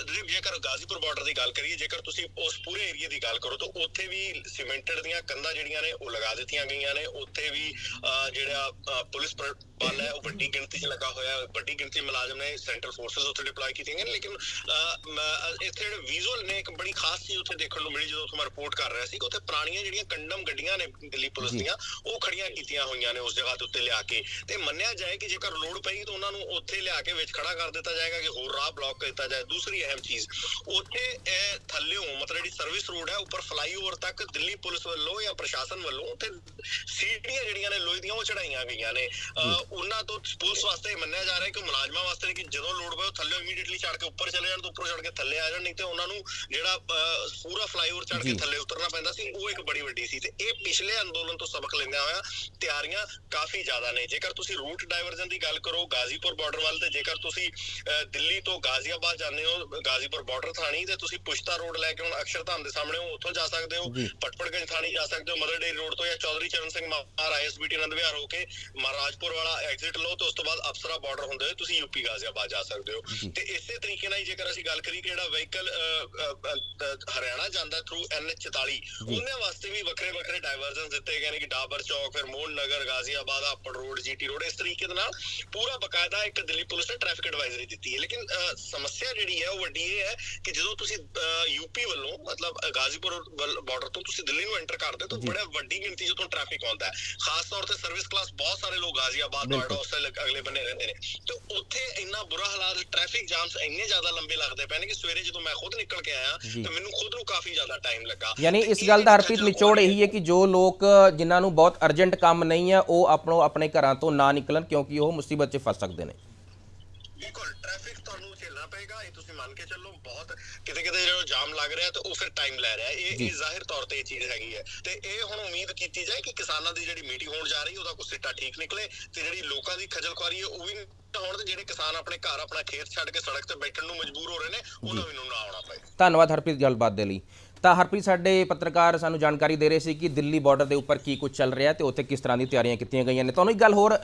ਜੀ ਜੇਕਰ ਗਾਜ਼ੀਪੁਰ ਬਾਰਡਰ ਦੀ ਗੱਲ ਕਰੀਏ ਜੇਕਰ ਤੁਸੀਂ ਉਸ ਪੂਰੇ ਏਰੀਆ ਦੀ ਗੱਲ ਕਰੋ ਤਾਂ ਉੱਥੇ ਵੀ ਸੀਮੈਂਟਡ ਦੀਆਂ ਕੰਧਾਂ ਜਿਹੜੀਆਂ ਨੇ ਉਹ ਲਗਾ ਦਿੱਤੀਆਂ ਗਈਆਂ ਨੇ। ਉੱਥੇ ਵੀ ਅਹ, ਜਿਹੜਾ ਪੁਲਿਸ ਬਲ ਹੈ ਉਹ ਵੱਡੀ ਗਿਣਤੀ 'ਚ ਲੱਗਾ ਹੋਇਆ ਹੈ ਵੱਡੀ ਗਿਣਤੀ ਮੁਲਾਜ਼ਮ ਨੇ ਸੈਂਟਰਲ ਫੋਰਸਸ ਉੱਥੇ ਡਿਪਲੋਏ ਕੀਤੀਆਂ ਗਈਆਂ ਨੇ ਲੇਕਿਨ ਇੱਥੇ ਜਿਹੜੇ ਵਿਜ਼ੂਅਲ ਨੇ ਇੱਕ ਬੜੀ ਖਾਸ ਚੀਜ਼ ਉੱਥੇ ਦੇਖਣ ਨੂੰ ਮਿਲੀ ਜਦੋਂ ਉੱਥੇ ਮੈਂ ਰਿਪੋਰਟ ਕਰ ਰਿਹਾ ਸੀ ਕਿ ਉੱਥੇ ਪੁਰਾਣੀਆਂ ਜਿਹੜੀਆਂ ਕੰਡਮ ਗੱਡੀਆਂ ਨੇ ਦਿੱਲੀ ਪੁਲਿਸ ਦੀਆਂ ਉਹ ਖੜੀਆਂ ਕੀਤੀਆਂ ਹੋਈਆਂ ਨੇ ਉਸ ਜਗ੍ਹਾ ਦੇ ਉੱਤੇ ਲਿਆ ਕੇ। ਤੇ ਮੰਨਿਆ ਜਾਏ ਕਿ ਜੇਕਰ ਲੋੜ ਪਈ ਤਾਂ ਉਹਨਾਂ ਨੂੰ ਉੱਥੇ ਲਿਆ ਕੇ ਵਿੱਚ ਖੜਾ ਕਰ ਦਿੱਤਾ ਜਾਏਗਾ ਕਿ ਹੋਰ ਰਾਹ ਬਲੌਕ ਕਰ ਦਿੱਤਾ ਜਾਏ। ਦੂਸਰੀ ਅਹਿਮ ਚੀਜ਼ ਉੱਥੇ ਇਹ ਥੱਲਿਓਂ ਮਤਲਬ ਜਿਹੜੀ ਸਰਵਿਸ ਰੋਡ ਹੈ ਉੱਪਰ ਫਲਾਈਓਵਰ ਤੱਕ ਦਿੱਲੀ ਪੁਲਿਸ ਵੱਲੋਂ ਜਾਂ ਪ੍ਰਸ਼ਾਸਨ ਵੱਲੋਂ ਉੱਥੇ ਸੀਟੀਆਂ ਜਿਹੜੀਆਂ ਨੇ ਲੋਹੇ ਦੀਆਂ ਉਹ ਚੜਾਈਆਂ ਗਈਆਂ ਨੇ। ਉਹਨਾਂ ਤੋਂ ਪੁਲਿਸ ਵਾਸਤੇ ਮੰਨਿਆ ਜਾ ਰਿਹਾ ਕਿ ਮੁਲਾਜ਼ਮਾਂ ਵਾਸਤੇ ਨਹੀਂ ਕਿ ਜਦੋਂ ਲੋੜ ਪਏ ਉਹ ਥੱਲੇ ਇਮੀਡੀਏਟਲੀ ਚੜ ਕੇ ਉੱਪਰ ਚਲੇ ਜਾਣ ਤੋਂ ਉੱਪਰ ਚੜ ਕੇ ਥੱਲੇ ਆ ਜਾਣ ਨਹੀਂ ਤੇ ਉਹਨਾਂ ਨੂੰ ਜਿਹੜਾ ਪੂਰਾ ਫਲਾਈਓਵਰ ਚੜ ਕੇ। ਥੱਲੇ ਉਤਰਨਾ ਪੈਂਦਾ ਸੀ ਉਹ ਇੱਕ ਬੜੀ ਵੱਡੀ ਸੀ ਤੇ ਇਹ ਪਿਛਲੇ ਅੰਦੋਲਨ ਤੋਂ ਸਬਕ ਲੈਂਦਿਆਂ ਹੋਇਆ ਤਿਆਰੀਆਂ ਕਾਫੀ ਜ਼ਿਆਦਾ ਨੇ ਜੇਕਰ ਤੁਸੀਂ ਰੂਟ ਡਾਇਵਰਜਨ ਦੀ ਗੱਲ ਕਰੋ ਗਾਜ਼ੀਪੁਰ ਬਾਰਡਰ ਵੱਲ ਤੇ ਜੇਕਰ ਤੁਸੀਂ ਦਿੱਲੀ ਤੋਂ ਗਾਜ਼ੀਆਬਾਦ ਜਾਂਦੇ ਹੋ ਗਾਜ਼ੀਪੁਰ ਬਾਰਡਰ ਥਾਣੀ ਤੇ ਤੁਸੀਂ ਪੁਸ਼ਤਾ ਰੋਡ ਲੈ ਕੇ ਹੁਣ ਅਕਸ਼ਰਧਾਮ ਦੇ ਸਾਹਮਣੇ ਹੋ ਉੱਥੋਂ ਜਾ ਸਕਦੇ ਹੋ। ਪਟਪੜਗੰਜ ਥਾਣੀ ਜਾ ਸਕਦੇ ਹੋ ਮਦਰ ਡੇਰੀ ਰੋਡ ਤੋਂ ਜਾਂ ਚੌਧਰੀ ਚਰਨ ਸਿੰਘ ਮਾਰ ਆਈਐਸਬੀਟੀ ਆਨੰਦ ਵਿਹਾਰ ਹੋ ਕੇ ਮਹਾਰਾਜਪੁਰ ਵਾਲਾ ਐਗਜ਼ਿਟ ਲਓ ਤੇ ਉਸ ਤੋਂ ਬਾਅਦ ਅਫਸਰਾ ਬਾਰਡਰ ਹੁੰਦੇ ਹੋਏ ਤੁਸੀਂ ਯੂਪੀ ਗਾਜ਼ੀਆਬਾਦ ਜਾ ਸਕਦੇ ਹੋ। ਤੇ ਇਸੇ ਤਰੀਕੇ ਨਾਲ ਜੇਕਰ ਅਸੀਂ ਗੱਲ ਕਰੀ ਕਿ ਜਿਹੜਾ ਵਹੀਕਲ ਹਰਿਆਣਾ ਜਾਂਦਾ ਥਰੂ ਐਨਐਚ 44 ਉਹਨਾਂ ਵਾਸਤੇ ਵੀ ਵੱਖਰੇ ਵੱਖਰੇ ਡਾਇਵਰਜਨ ਦਿੱਤੇ ਗਏ ਨੇ ਕਿ ਡਾਬਰ ਚੌਕ ਫਿਰ ਮੋਹਨ ਨਗਰ ਗਾਜ਼ੀਆਬਾਦ ਆਪੜ ਰੋਡ ਜੀਟੀ ਰੋਡ ਇਸ ਤਰੀਕੇ ਦੇ ਨਾਲ ਪੂਰਾ ਬਕਾਇਦਾ ਇੱਕ ਦਿੱਲੀ ਪੁਲਿਸ ਨੇ ਟ੍ਰੈਫਿਕ ਐਡਵਾਈਜ਼ਰੀ ਦਿੱਤੀ ਹੈ। ਲੇਕਿਨ ਸਮੱਸਿਆ ਜਿਹੜੀ ਹੈ ਉਹ ਵੱਡੀ ਇਹ ਹੈ ਕਿ ਜਦੋਂ ਤੁਸੀਂ ਯੂਪੀ ਵੱਲੋਂ ਮਤਲਬ ਗਾਜ਼ੀਪੁਰ ਬਾਰਡਰ ਤੋਂ ਤੁਸੀਂ ਦਿੱਲੀ ਨੂੰ ਐਂਟਰ ਕਰਦੇ ਹੋ ਤਾਂ ਬੜਾ ਵੱਡੀ ਗਿਣਤੀ ਜਦੋਂ ਟ੍ਰੈਫਿਕ ਆਉਂਦਾ ਹੈ। ਖਾਸ ਤੌਰ ਤੇ ਸਰਵਿਸ ਕਲਾਸ ਬਹੁਤ ਸਾਰੇ ਲੋਕ ਗਾਜ਼ੀਆਬਾਦ ਉਸ ਵੇਲੇ ਅਗਲੇ ਬੰਨੇ ਰਹਿੰਦੇ ਨੇ। ਤੇ ਉੱਥੇ ਇੰਨਾ ਬੁਰਾ ਹਾਲਾਤ ਟ੍ਰੈਫਿਕ ਜਾਮਸ ਇੰਨੇ ਜ਼ਿਆਦਾ ਲੰਬੇ ਲੱਗਦੇ ਪਏ ਨੇ ਕਿ ਸਵੇਰੇ ਜਦੋਂ ਮੈਂ ਖੁਦ ਨਿਕਲ ਕੇ ਆਇਆ। ਤੇ ਮੈਨੂੰ ਖੁਦ ਨੂੰ ਕਾਫੀ ਜ਼ਿਆਦਾ ਟਾਈਮ ਲੱਗਾ। ਯਾਨੀ ਇਸ ਗੱਲ ਦਾ ਹਰਪ੍ਰੀਤ ਨਿਚੋੜ ਇਹੀ ਹੈ ਕਿ ਜੋ ਲੋਕ ਜਿਨ੍ਹਾਂ ਨੂੰ ਬਹੁਤ ਅਰਜੈਂਟ ਕੰਮ ਨਹੀਂ ਹੈ ਉਹ ਆਪਣੋ ਆਪਣੇ ਘਰਾਂ ਤੋਂ ਨਾ ਨਿਕਲਣ ਕਿਉਂਕਿ ਉਹ ਮੁਸੀਬਤ 'ਚ ਫਸ ਸਕਦੇ ਨੇ। ਬਿਲਕੁਲ। ਪਏਗਾ ਇਹ ਤੁਸੀਂ ਮੰਨ ਕੇ ਚੱਲੋ ਬਹੁਤ ਕਿਤੇ ਕਿਤੇ ਜਿਹੜਾ ਜਾਮ ਲੱਗ ਰਿਹਾ ਤੇ ਉਹ ਫਿਰ ਟਾਈਮ ਲੈ ਰਿਹਾ। ਇਹ। ਇਹ ਜ਼ਾਹਿਰ ਤੌਰ ਤੇ ਇਹ ਚੀਜ਼ ਹੈਗੀ ਹੈ। ਤੇ ਇਹ ਹੁਣ ਉਮੀਦ ਕੀਤੀ ਜਾਏ ਕਿ ਕਿਸਾਨਾਂ ਦੀ ਜਿਹੜੀ ਮੀਟਿੰਗ ਹੋਣ ਜਾ ਰਹੀ ਉਹਦਾ ਕੋਈ ਸਿੱਟਾ ਠੀਕ ਨਿਕਲੇ ਤੇ ਜਿਹੜੀ ਲੋਕਾਂ ਦੀ ਖੱਜਲ ਖੁਆਰੀ ਹੈ ਉਹ ਵੀ ਨਾ ਹੋਣ ਤੇ ਜਿਹੜੇ ਕਿਸਾਨ ਆਪਣੇ ਘਰ ਆਪਣਾ ਖੇਤ ਛੱਡ ਕੇ ਸੜਕ ਤੇ ਬੈਠਣ ਨੂੰ ਮਜਬੂਰ ਹੋ ਰਹੇ ਨੇ ਉਹਨਾਂ ਵੀ ਨੂੰ ਨਾ ਆਉਣਾ ਪਏ। ਧੰਨਵਾਦ ਹਰਪ੍ਰੀਤ ਗੱਲਬਾਤ ਦੇ ਲਈ। ਤਾਂ ਹਰਪ੍ਰੀਤ, ਸਾਡੇ ਪੱਤਰਕਾਰ ਸਾਨੂੰ ਜਾਣਕਾਰੀ ਦੇ ਰਹੇ ਸੀ ਕਿ ਦਿੱਲੀ ਬਾਰਡਰ ਦੇ ਉੱਪਰ ਕੀ ਕੁਝ ਚੱਲ ਰਿਹਾ ਤੇ ਉੱਥੇ ਕਿਸ ਤਰ੍ਹਾਂ ਦੀ ਤਿਆਰੀਆਂ ਕੀਤੀਆਂ ਗਈਆਂ ਨੇ। ਤੁਹਾਨੂੰ ਇੱਕ ਗੱਲ ਹੋਰ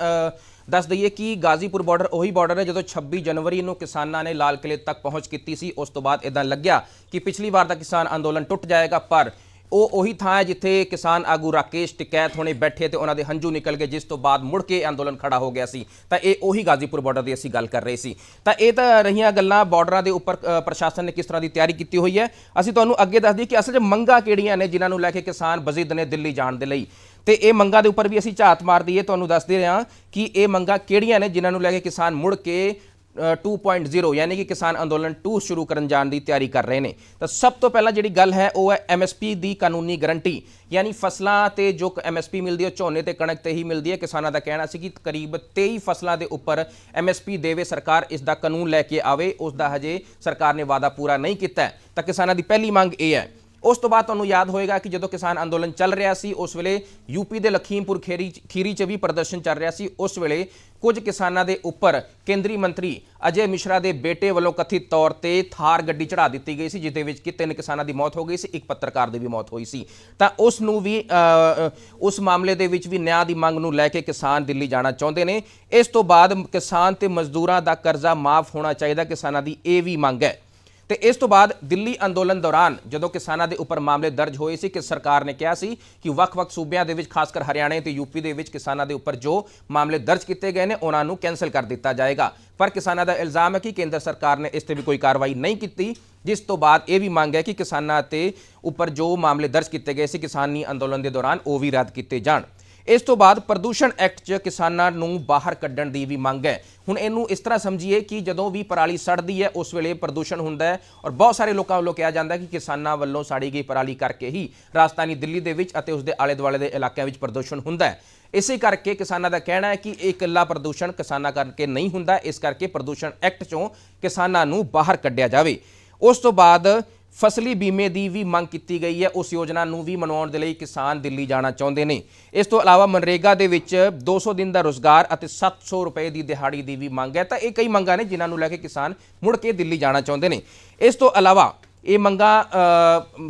ਦੱਸ ਦਈਏ ਕਿ ਗਾਜ਼ੀਪੁਰ ਬਾਰਡਰ ਉਹੀ ਬਾਰਡਰ ਹੈ ਜਦੋਂ 26 ਜਨਵਰੀ ਨੂੰ ਕਿਸਾਨਾਂ ਨੇ ਲਾਲ ਕਿਲੇ ਤੱਕ ਪਹੁੰਚ ਕੀਤੀ ਸੀ, ਉਸ ਤੋਂ ਬਾਅਦ ਇਦਾਂ ਲੱਗਿਆ ਕਿ ਪਿਛਲੀ ਵਾਰ ਦਾ ਕਿਸਾਨ ਅੰਦੋਲਨ ਟੁੱਟ ਜਾਏਗਾ, ਪਰ ਉਹ ਉਹੀ ਥਾਂ ਹੈ ਜਿੱਥੇ ਕਿਸਾਨ ਆਗੂ ਰਾਕੇਸ਼ ਟਿਕੈਤ ਹੋਣੇ ਬੈਠੇ ਤੇ ਉਹਨਾਂ ਦੇ ਹੰਝੂ ਨਿਕਲ ਗਏ, ਜਿਸ ਤੋਂ ਬਾਅਦ ਮੁੜ ਕੇ ਅੰਦੋਲਨ ਖੜਾ ਹੋ ਗਿਆ ਸੀ। ਤਾਂ ਇਹ ਉਹੀ ਗਾਜ਼ੀਪੁਰ ਬਾਰਡਰ ਦੀ ਅਸੀਂ ਗੱਲ ਕਰ ਰਹੇ ਸੀ। ਤਾਂ ਇਹ ਤਾਂ ਰਹੀਆਂ ਗੱਲਾਂ ਬਾਰਡਰਾਂ ਦੇ ਉੱਪਰ ਪ੍ਰਸ਼ਾਸਨ ਨੇ ਕਿਸ ਤਰ੍ਹਾਂ ਦੀ ਤਿਆਰੀ ਕੀਤੀ ਹੋਈ ਹੈ? ਅਸੀਂ ਤੁਹਾਨੂੰ ਅੱਗੇ ਦੱਸ ਦਈਏ ਕਿ ਅਸਲ 'ਚ ਮੰਗਾਂ ਕਿਹੜੀਆਂ ਨੇ ਜਿਨ੍ਹਾਂ ਨੂੰ ਲੈ ਕੇ ਕਿਸਾਨ ਬਜ਼ਿੱਦ ਨੇ ਦਿੱਲੀ ਜਾਣ ਦੇ ਲਈ। ਤੇ ਇਹ ਮੰਗਾਂ ਦੇ ਉੱਪਰ ਵੀ ਅਸੀਂ ਝਾਤ ਮਾਰ ਦਈਏ। ਤੁਹਾਨੂੰ ਦੱਸਦੇ ਹਾਂ ਕਿ ਇਹ ਮੰਗਾਂ ਕਿਹੜੀਆਂ ਨੇ ਜਿਨ੍ਹਾਂ ਨੂੰ ਲੈ ਕੇ ਕਿਸਾਨ ਮੁੜ ਕੇ 2.0 ਯਾਨੀ ਕਿ ਕਿਸਾਨ ਅੰਦੋਲਨ 2 ਸ਼ੁਰੂ ਕਰਨ ਜਾਣ ਦੀ ਤਿਆਰੀ ਕਰ ਰਹੇ ਨੇ। ਤਾਂ ਸਭ ਤੋਂ ਪਹਿਲਾਂ ਜਿਹੜੀ ਗੱਲ ਹੈ, ਉਹ ਹੈ ਐਮਐਸਪੀ ਦੀ ਕਾਨੂੰਨੀ ਗਾਰੰਟੀ। ਯਾਨੀ ਫਸਲਾਂ ਤੇ ਜੋ ਐਮਐਸਪੀ ਮਿਲਦੀ ਹੈ ਝੋਨੇ ਤੇ ਕਣਕ ਤੇ ਹੀ ਮਿਲਦੀ ਹੈ। ਕਿਸਾਨਾਂ ਦਾ ਕਹਿਣਾ ਸੀ ਕਿ ਕਰੀਬ 23 ਫਸਲਾਂ ਦੇ ਉੱਪਰ ਐਮਐਸਪੀ ਦੇਵੇ ਸਰਕਾਰ, ਇਸ ਦਾ ਕਾਨੂੰਨ ਲੈ ਕੇ ਆਵੇ। ਉਸ ਦਾ ਹਜੇ ਸਰਕਾਰ ਨੇ ਵਾਅਦਾ ਪੂਰਾ ਨਹੀਂ ਕੀਤਾ ਤਾਂ ਕਿਸਾਨਾਂ ਦੀ ਪਹਿਲੀ ਮੰਗ ਇਹ ਹੈ ਉਸ ਤੋਂ ਬਾਅਦ ਤੁਹਾਨੂੰ ਯਾਦ ਹੋਏਗਾ ਕਿ ਜਦੋਂ ਕਿਸਾਨ ਅੰਦੋਲਨ ਚੱਲ ਰਿਹਾ ਸੀ, ਉਸ ਵੇਲੇ ਯੂਪੀ ਦੇ ਲਖੀਮਪੁਰ ਖੇਰੀ ਖੀਰੀ 'ਚ ਵੀ ਪ੍ਰਦਰਸ਼ਨ ਚੱਲ ਰਿਹਾ ਸੀ। ਉਸ ਵੇਲੇ ਕੁਝ ਕਿਸਾਨਾਂ ਦੇ ਉੱਪਰ ਕੇਂਦਰੀ ਮੰਤਰੀ ਅਜੇ ਮਿਸ਼ਰਾ ਦੇ ਬੇਟੇ ਵੱਲੋਂ ਕਥਿਤ ਤੌਰ ਤੇ ਥਾਰ ਗੱਡੀ ਚੜਾ ਦਿੱਤੀ ਗਈ ਸੀ ਜਿਸ ਦੇ ਵਿੱਚ ਕਿ ਤਿੰਨ ਕਿਸਾਨਾਂ ਦੀ ਮੌਤ ਹੋ ਗਈ ਸੀ, ਇੱਕ ਪੱਤਰਕਾਰ ਦੀ ਵੀ ਮੌਤ ਹੋਈ ਸੀ। ਤਾਂ ਉਸ ਨੂੰ ਵੀ ਉਸ ਮਾਮਲੇ ਦੇ ਵਿੱਚ ਵੀ ਨਿਆਂ ਦੀ ਮੰਗ ਨੂੰ ਲੈ ਕੇ ਕਿਸਾਨ ਦਿੱਲੀ ਜਾਣਾ ਚਾਹੁੰਦੇ ਨੇ। ਇਸ ਤੋਂ ਬਾਅਦ ਕਿਸਾਨ ਤੇ ਮਜ਼ਦੂਰਾਂ ਦਾ ਕਰਜ਼ਾ ਮਾਫ ਹੋਣਾ ਚਾਹੀਦਾ, ਕਿਸਾਨਾਂ ਦੀ ਇਹ ਵੀ ਮੰਗ ਹੈ। ਤੇ ਇਸ ਤੋਂ ਬਾਅਦ ਦਿੱਲੀ ਅੰਦੋਲਨ ਦੌਰਾਨ ਜਦੋਂ ਕਿਸਾਨਾਂ ਦੇ ਉੱਪਰ ਮਾਮਲੇ ਦਰਜ ਹੋਏ ਸੀ ਕਿ ਸਰਕਾਰ ਨੇ ਕਿਹਾ ਸੀ ਕਿ ਵੱਖ-ਵੱਖ ਸੂਬਿਆਂ ਦੇ ਵਿੱਚ ਖਾਸ ਕਰ ਹਰਿਆਣਾ ਤੇ ਯੂਪੀ ਦੇ ਵਿੱਚ ਕਿਸਾਨਾਂ ਦੇ ਉੱਪਰ ਜੋ ਮਾਮਲੇ ਦਰਜ ਕੀਤੇ ਗਏ ਨੇ, ਉਹਨਾਂ ਨੂੰ ਕੈਨਸਲ ਕਰ ਦਿੱਤਾ ਜਾਏਗਾ। ਪਰ ਕਿਸਾਨਾਂ ਦਾ ਇਲਜ਼ਾਮ ਹੈ ਕਿ ਕੇਂਦਰ ਸਰਕਾਰ ਨੇ ਇਸ ਤੇ ਵੀ ਕੋਈ ਕਾਰਵਾਈ ਨਹੀਂ ਕੀਤੀ, ਜਿਸ ਤੋਂ ਬਾਅਦ ਇਹ ਵੀ ਮੰਗ ਹੈ ਕਿ ਕਿਸਾਨਾਂ ਤੇ ਉੱਪਰ ਜੋ ਮਾਮਲੇ ਦਰਜ ਕੀਤੇ ਗਏ ਸੀ ਕਿਸਾਨੀ ਅੰਦੋਲਨ ਦੇ ਦੌਰਾਨ ਉਹ ਵੀ ਰੱਦ ਕੀਤੇ ਜਾਣ। ਇਸ ਤੋਂ ਬਾਅਦ ਪ੍ਰਦੂਸ਼ਣ ਐਕਟ 'ਚ ਕਿਸਾਨਾਂ ਨੂੰ ਬਾਹਰ ਕੱਢਣ ਦੀ ਵੀ ਮੰਗ ਹੈ। ਹੁਣ ਇਹਨੂੰ ਇਸ ਤਰ੍ਹਾਂ ਸਮਝੀਏ ਕਿ ਜਦੋਂ ਵੀ ਪਰਾਲੀ ਸੜਦੀ ਹੈ, ਉਸ ਵੇਲੇ ਪ੍ਰਦੂਸ਼ਣ ਹੁੰਦਾ ਹੈ ਔਰ ਬਹੁਤ ਸਾਰੇ ਲੋਕਾਂ ਵੱਲੋਂ ਕਿਹਾ ਜਾਂਦਾ ਕਿ ਕਿਸਾਨਾਂ ਵੱਲੋਂ ਸਾੜੀ ਗਈ ਪਰਾਲੀ ਕਰਕੇ ਹੀ ਰਾਜਧਾਨੀ ਦਿੱਲੀ ਦੇ ਵਿੱਚ ਅਤੇ ਉਸ ਦੇ ਆਲੇ ਦੁਆਲੇ ਦੇ ਇਲਾਕਿਆਂ ਵਿੱਚ ਪ੍ਰਦੂਸ਼ਣ ਹੁੰਦਾ ਹੈ। ਇਸੇ ਕਰਕੇ ਕਿਸਾਨਾਂ ਦਾ ਕਹਿਣਾ ਹੈ ਕਿ ਇਹ ਇਕੱਲਾ ਪ੍ਰਦੂਸ਼ਣ ਕਿਸਾਨਾਂ ਕਰਕੇ ਨਹੀਂ ਹੁੰਦਾ। ਇਸ ਕਰਕੇ ਪ੍ਰਦੂਸ਼ਣ ਐਕਟ 'ਚੋਂ ਕਿਸਾਨਾਂ ਨੂੰ ਬਾਹਰ ਕੱਢਿਆ ਜਾਵੇ। ਉਸ ਤੋਂ ਬਾਅਦ ਫਸਲੀ ਬੀਮੇ ਦੀ ਵੀ ਮੰਗ ਕੀਤੀ ਗਈ ਹੈ। ਉਸ ਯੋਜਨਾ ਨੂੰ ਵੀ ਮਨਵਾਉਣ ਦੇ ਲਈ ਕਿਸਾਨ ਦਿੱਲੀ ਜਾਣਾ ਚਾਹੁੰਦੇ ਨੇ। ਇਸ ਤੋਂ ਇਲਾਵਾ ਮਨਰੇਗਾ ਦੇ ਵਿੱਚ 200 ਦਿਨ ਦਾ ਰੋਜ਼ਗਾਰ ਅਤੇ 700 ਰੁਪਏ ਦੀ ਦਿਹਾੜੀ ਦੀ ਵੀ ਮੰਗ ਹੈ। ਤਾਂ ਇਹ ਕਈ ਮੰਗਾਂ ਨੇ ਜਿਨ੍ਹਾਂ ਨੂੰ ਲੈ ਕੇ ਕਿਸਾਨ ਮੁੜ ਕੇ ਦਿੱਲੀ ਜਾਣਾ ਚਾਹੁੰਦੇ ਨੇ। ਇਸ ਤੋਂ ਇਲਾਵਾ ਇਹ ਮੰਗਾ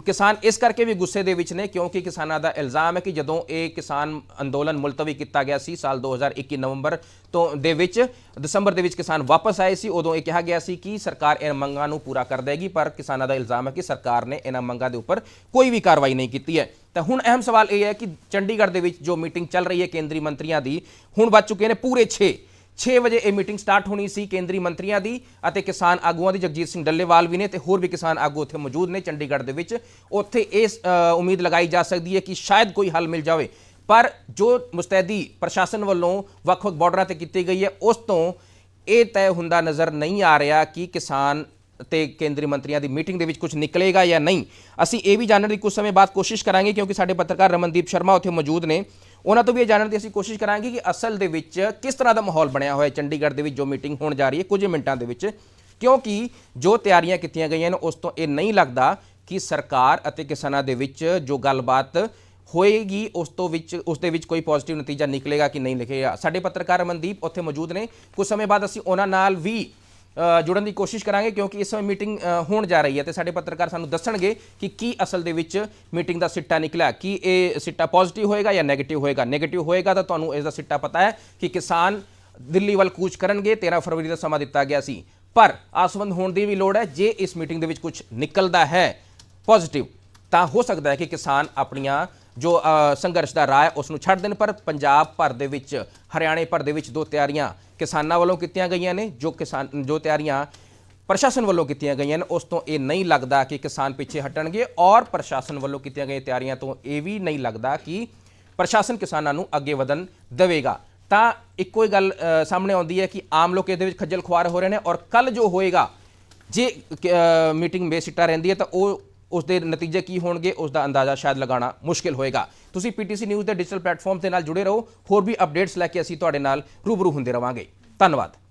ਕਿਸਾਨ ਇਸ ਕਰਕੇ ਵੀ ਗੁੱਸੇ ਦੇ ਵਿੱਚ ਨੇ ਕਿਉਂਕਿ ਕਿਸਾਨਾਂ ਦਾ ਇਲਜ਼ਾਮ ਹੈ ਕਿ ਜਦੋਂ ਇਹ ਕਿਸਾਨ ਅੰਦੋਲਨ ਮੁਲਤਵੀ ਕੀਤਾ ਗਿਆ ਸੀ ਸਾਲ 2021 ਨਵੰਬਰ ਤੋਂ ਦੇ ਵਿੱਚ, ਦਸੰਬਰ ਦੇ ਵਿੱਚ ਕਿਸਾਨ ਵਾਪਸ ਆਏ ਸੀ, ਉਦੋਂ ਇਹ ਕਿਹਾ ਗਿਆ ਸੀ ਕਿ ਸਰਕਾਰ ਇਹਨਾਂ ਮੰਗਾਂ ਨੂੰ ਪੂਰਾ ਕਰ ਦੇਗੀ, ਪਰ ਕਿਸਾਨਾਂ ਦਾ ਇਲਜ਼ਾਮ ਹੈ ਕਿ ਸਰਕਾਰ ਨੇ ਇਹਨਾਂ ਮੰਗਾਂ ਦੇ ਉੱਪਰ ਕੋਈ ਵੀ ਕਾਰਵਾਈ ਨਹੀਂ ਕੀਤੀ ਹੈ। ਤਾਂ ਹੁਣ ਅਹਿਮ ਸਵਾਲ ਇਹ ਹੈ ਕਿ ਚੰਡੀਗੜ੍ਹ ਦੇ ਵਿੱਚ ਜੋ ਮੀਟਿੰਗ ਚੱਲ ਰਹੀ ਹੈ ਕੇਂਦਰੀ ਮੰਤਰੀਆਂ ਦੀ, ਹੁਣ ਵੱਜ ਚੁੱਕੇ ਨੇ ਪੂਰੇ 6 6 ਵਜੇ ਇਹ ਮੀਟਿੰਗ ਸਟਾਰਟ ਹੋਣੀ ਸੀ ਕੇਂਦਰੀ ਮੰਤਰੀਆਂ ਦੀ ਅਤੇ ਕਿਸਾਨ ਆਗੂਆਂ ਦੀ, ਜਗਜੀਤ ਸਿੰਘ ਡੱਲੇਵਾਲ ਵੀ ਨੇ ਤੇ ਹੋਰ ਵੀ ਕਿਸਾਨ ਆਗੂ ਉੱਥੇ ਮੌਜੂਦ ਨੇ ਚੰਡੀਗੜ੍ਹ ਦੇ ਵਿੱਚ। ਉੱਥੇ ਇਹ ਉਮੀਦ ਲਗਾਈ ਜਾ ਸਕਦੀ ਹੈ ਕਿ ਸ਼ਾਇਦ ਕੋਈ ਹੱਲ ਮਿਲ ਜਾਵੇ। ਪਰ ਜੋ ਮੁਸਤੈਦੀ ਪ੍ਰਸ਼ਾਸਨ ਵੱਲੋਂ ਵੱਖ-ਵੱਖ ਬਾਰਡਰਾਂ ਤੇ ਕੀਤੀ ਗਈ ਹੈ, ਉਸ ਤੋਂ ਇਹ ਤੈਅ ਹੁੰਦਾ ਨਜ਼ਰ ਨਹੀਂ ਆ ਰਿਹਾ ਕਿ ਕਿਸਾਨ ਤੇ ਕੇਂਦਰੀ ਮੰਤਰੀਆਂ ਦੀ ਮੀਟਿੰਗ ਦੇ ਵਿੱਚ ਕੁਝ ਨਿਕਲੇਗਾ ਜਾਂ ਨਹੀਂ। ਅਸੀਂ ਇਹ ਵੀ ਜਾਣਨ ਦੀ ਕੁਝ ਸਮੇਂ ਬਾਅਦ ਕੋਸ਼ਿਸ਼ ਕਰਾਂਗੇ ਕਿਉਂਕਿ ਸਾਡੇ ਪੱਤਰਕਾਰ ਰਮਨਦੀਪ ਸ਼ਰਮਾ ਉੱਥੇ ਮੌਜੂਦ ਨੇ। ਉਹਨਾਂ ਤੋਂ ਵੀ ਇਹ ਜਾਣਨ ਦੀ ਅਸੀਂ ਕੋਸ਼ਿਸ਼ ਕਰਾਂਗੇ ਕਿ ਅਸਲ ਦੇ ਵਿੱਚ ਕਿਸ ਤਰ੍ਹਾਂ ਦਾ ਮਾਹੌਲ ਬਣਿਆ ਹੋਇਆ ਚੰਡੀਗੜ੍ਹ ਦੇ ਵਿੱਚ ਜੋ ਮੀਟਿੰਗ ਹੋਣ ਜਾ ਰਹੀ ਹੈ ਕੁਝ ਮਿੰਟਾਂ ਦੇ ਵਿੱਚ। ਕਿਉਂਕਿ ਜੋ ਤਿਆਰੀਆਂ ਕੀਤੀਆਂ ਗਈਆਂ ਨੇ, ਉਸ ਤੋਂ ਇਹ ਨਹੀਂ ਲੱਗਦਾ ਕਿ ਸਰਕਾਰ ਅਤੇ ਕਿਸਾਨਾਂ ਦੇ ਵਿੱਚ ਜੋ ਗੱਲਬਾਤ ਹੋਏਗੀ, ਉਸ ਤੋਂ ਵਿੱਚ, ਉਸ ਦੇ ਵਿੱਚ ਕੋਈ ਪੋਜ਼ਿਟਿਵ ਨਤੀਜਾ ਨਿਕਲੇਗਾ ਕਿ ਨਹੀਂ ਨਿਕਲੇਗਾ। ਸਾਡੇ ਪੱਤਰਕਾਰ ਰਮਨਦੀਪ ਉੱਥੇ ਮੌਜੂਦ ਨੇ। ਕੁਝ ਸਮੇਂ ਬਾਅਦ ਅਸੀਂ ਉਹਨਾਂ ਨਾਲ ਵੀ ਜੁੜਨ ਦੀ ਕੋਸ਼ਿਸ਼ ਕਰਾਂਗੇ ਕਿਉਂਕਿ ਇਸ ਸਮੇਂ ਮੀਟਿੰਗ ਹੋਣ ਜਾ ਰਹੀ ਹੈ ਤੇ ਸਾਡੇ ਪੱਤਰਕਾਰ ਸਾਨੂੰ ਦੱਸਣਗੇ ਕਿ ਕੀ ਅਸਲ ਦੇ ਵਿੱਚ ਮੀਟਿੰਗ ਦਾ ਸਿੱਟਾ ਨਿਕਲਿਆ। ਕੀ ਇਹ ਸਿੱਟਾ ਪੋਜ਼ਿਟਿਵ ਹੋਏਗਾ ਜਾਂ 네ਗੇਟਿਵ ਹੋਏਗਾ? 네ਗੇਟਿਵ ਹੋਏਗਾ ਤਾਂ ਤੁਹਾਨੂੰ ਇਸ ਦਾ ਸਿੱਟਾ ਪਤਾ ਹੈ ਕਿ ਕਿਸਾਨ ਦਿੱਲੀ ਵੱਲ ਕੂਚ ਕਰਨਗੇ 13 ਫਰਵਰੀ ਦਾ ਸਮਾਂ ਦਿੱਤਾ ਗਿਆ ਸੀ। ਪਰ ਆਸਵੰਦ ਹੋਣ ਦੀ ਵੀ ਲੋੜ ਹੈ, ਜੇ ਇਸ ਮੀਟਿੰਗ ਦੇ ਵਿੱਚ ਕੁਝ ਨਿਕਲਦਾ ਹੈ ਪੋਜ਼ਿਟਿਵ ਤਾਂ ਹੋ ਸਕਦਾ ਹੈ ਕਿ ਕਿਸਾਨ ਆਪਣੀਆਂ ਜੋ ਸੰਘਰਸ਼ ਦਾ ਰਾਹ ਹੈ ਉਸ ਨੂੰ ਛੱਡ ਦੇਣ। ਪਰ ਪੰਜਾਬ ਭਰ ਦੇ ਵਿੱਚ, ਹਰਿਆਣੇ ਭਰ ਦੇ ਵਿੱਚ ਦੋ ਤਿਆਰੀਆਂ ਕਿਸਾਨਾਂ ਵੱਲੋਂ ਕੀਤੀਆਂ ਗਈਆਂ ਨੇ, ਜੋ ਕਿਸਾਨ, ਜੋ ਤਿਆਰੀਆਂ ਪ੍ਰਸ਼ਾਸਨ ਵੱਲੋਂ ਕੀਤੀਆਂ ਗਈਆਂ ਨੇ, ਉਸ ਤੋਂ ਇਹ ਨਹੀਂ ਲੱਗਦਾ ਕਿ ਕਿਸਾਨ ਪਿੱਛੇ ਹਟਣਗੇ ਔਰ ਪ੍ਰਸ਼ਾਸਨ ਵੱਲੋਂ ਕੀਤੀਆਂ ਗਈਆਂ ਤਿਆਰੀਆਂ ਤੋਂ ਇਹ ਵੀ ਨਹੀਂ ਲੱਗਦਾ ਕਿ ਪ੍ਰਸ਼ਾਸਨ ਕਿਸਾਨਾਂ ਨੂੰ ਅੱਗੇ ਵਧਣ ਦੇਵੇਗਾ। ਤਾਂ ਇੱਕੋ ਹੀ ਗੱਲ ਸਾਹਮਣੇ ਆਉਂਦੀ ਹੈ ਕਿ ਆਮ ਲੋਕ ਇਹਦੇ ਵਿੱਚ ਖੱਜਲ ਖੁਆਰ ਹੋ ਰਹੇ ਨੇ ਔਰ ਕੱਲ ਜੋ ਹੋਏਗਾ, ਜੇ ਮੀਟਿੰਗ ਬੇਸਿੱਟਾ ਰਹਿੰਦੀ ਹੈ ਤਾਂ ਉਹ ਉਸ ਦੇ ਨਤੀਜੇ ਕੀ ਹੋਣਗੇ ਉਸ ਦਾ ਅੰਦਾਜ਼ਾ ਸ਼ਾਇਦ ਲਗਾਉਣਾ ਮੁਸ਼ਕਿਲ ਹੋਏਗਾ। ਤੁਸੀਂ ਪੀਟੀਸੀ ਨਿਊਜ਼ ਦੇ ਡਿਜੀਟਲ ਪਲੇਟਫਾਰਮ ਦੇ ਨਾਲ ਜੁੜੇ ਰਹੋ। ਹੋਰ ਵੀ ਅਪਡੇਟਸ ਲੈ ਕੇ ਅਸੀਂ ਤੁਹਾਡੇ ਨਾਲ ਰੂਬਰੂ ਹੁੰਦੇ ਰਵਾਂਗੇ। ਧੰਨਵਾਦ।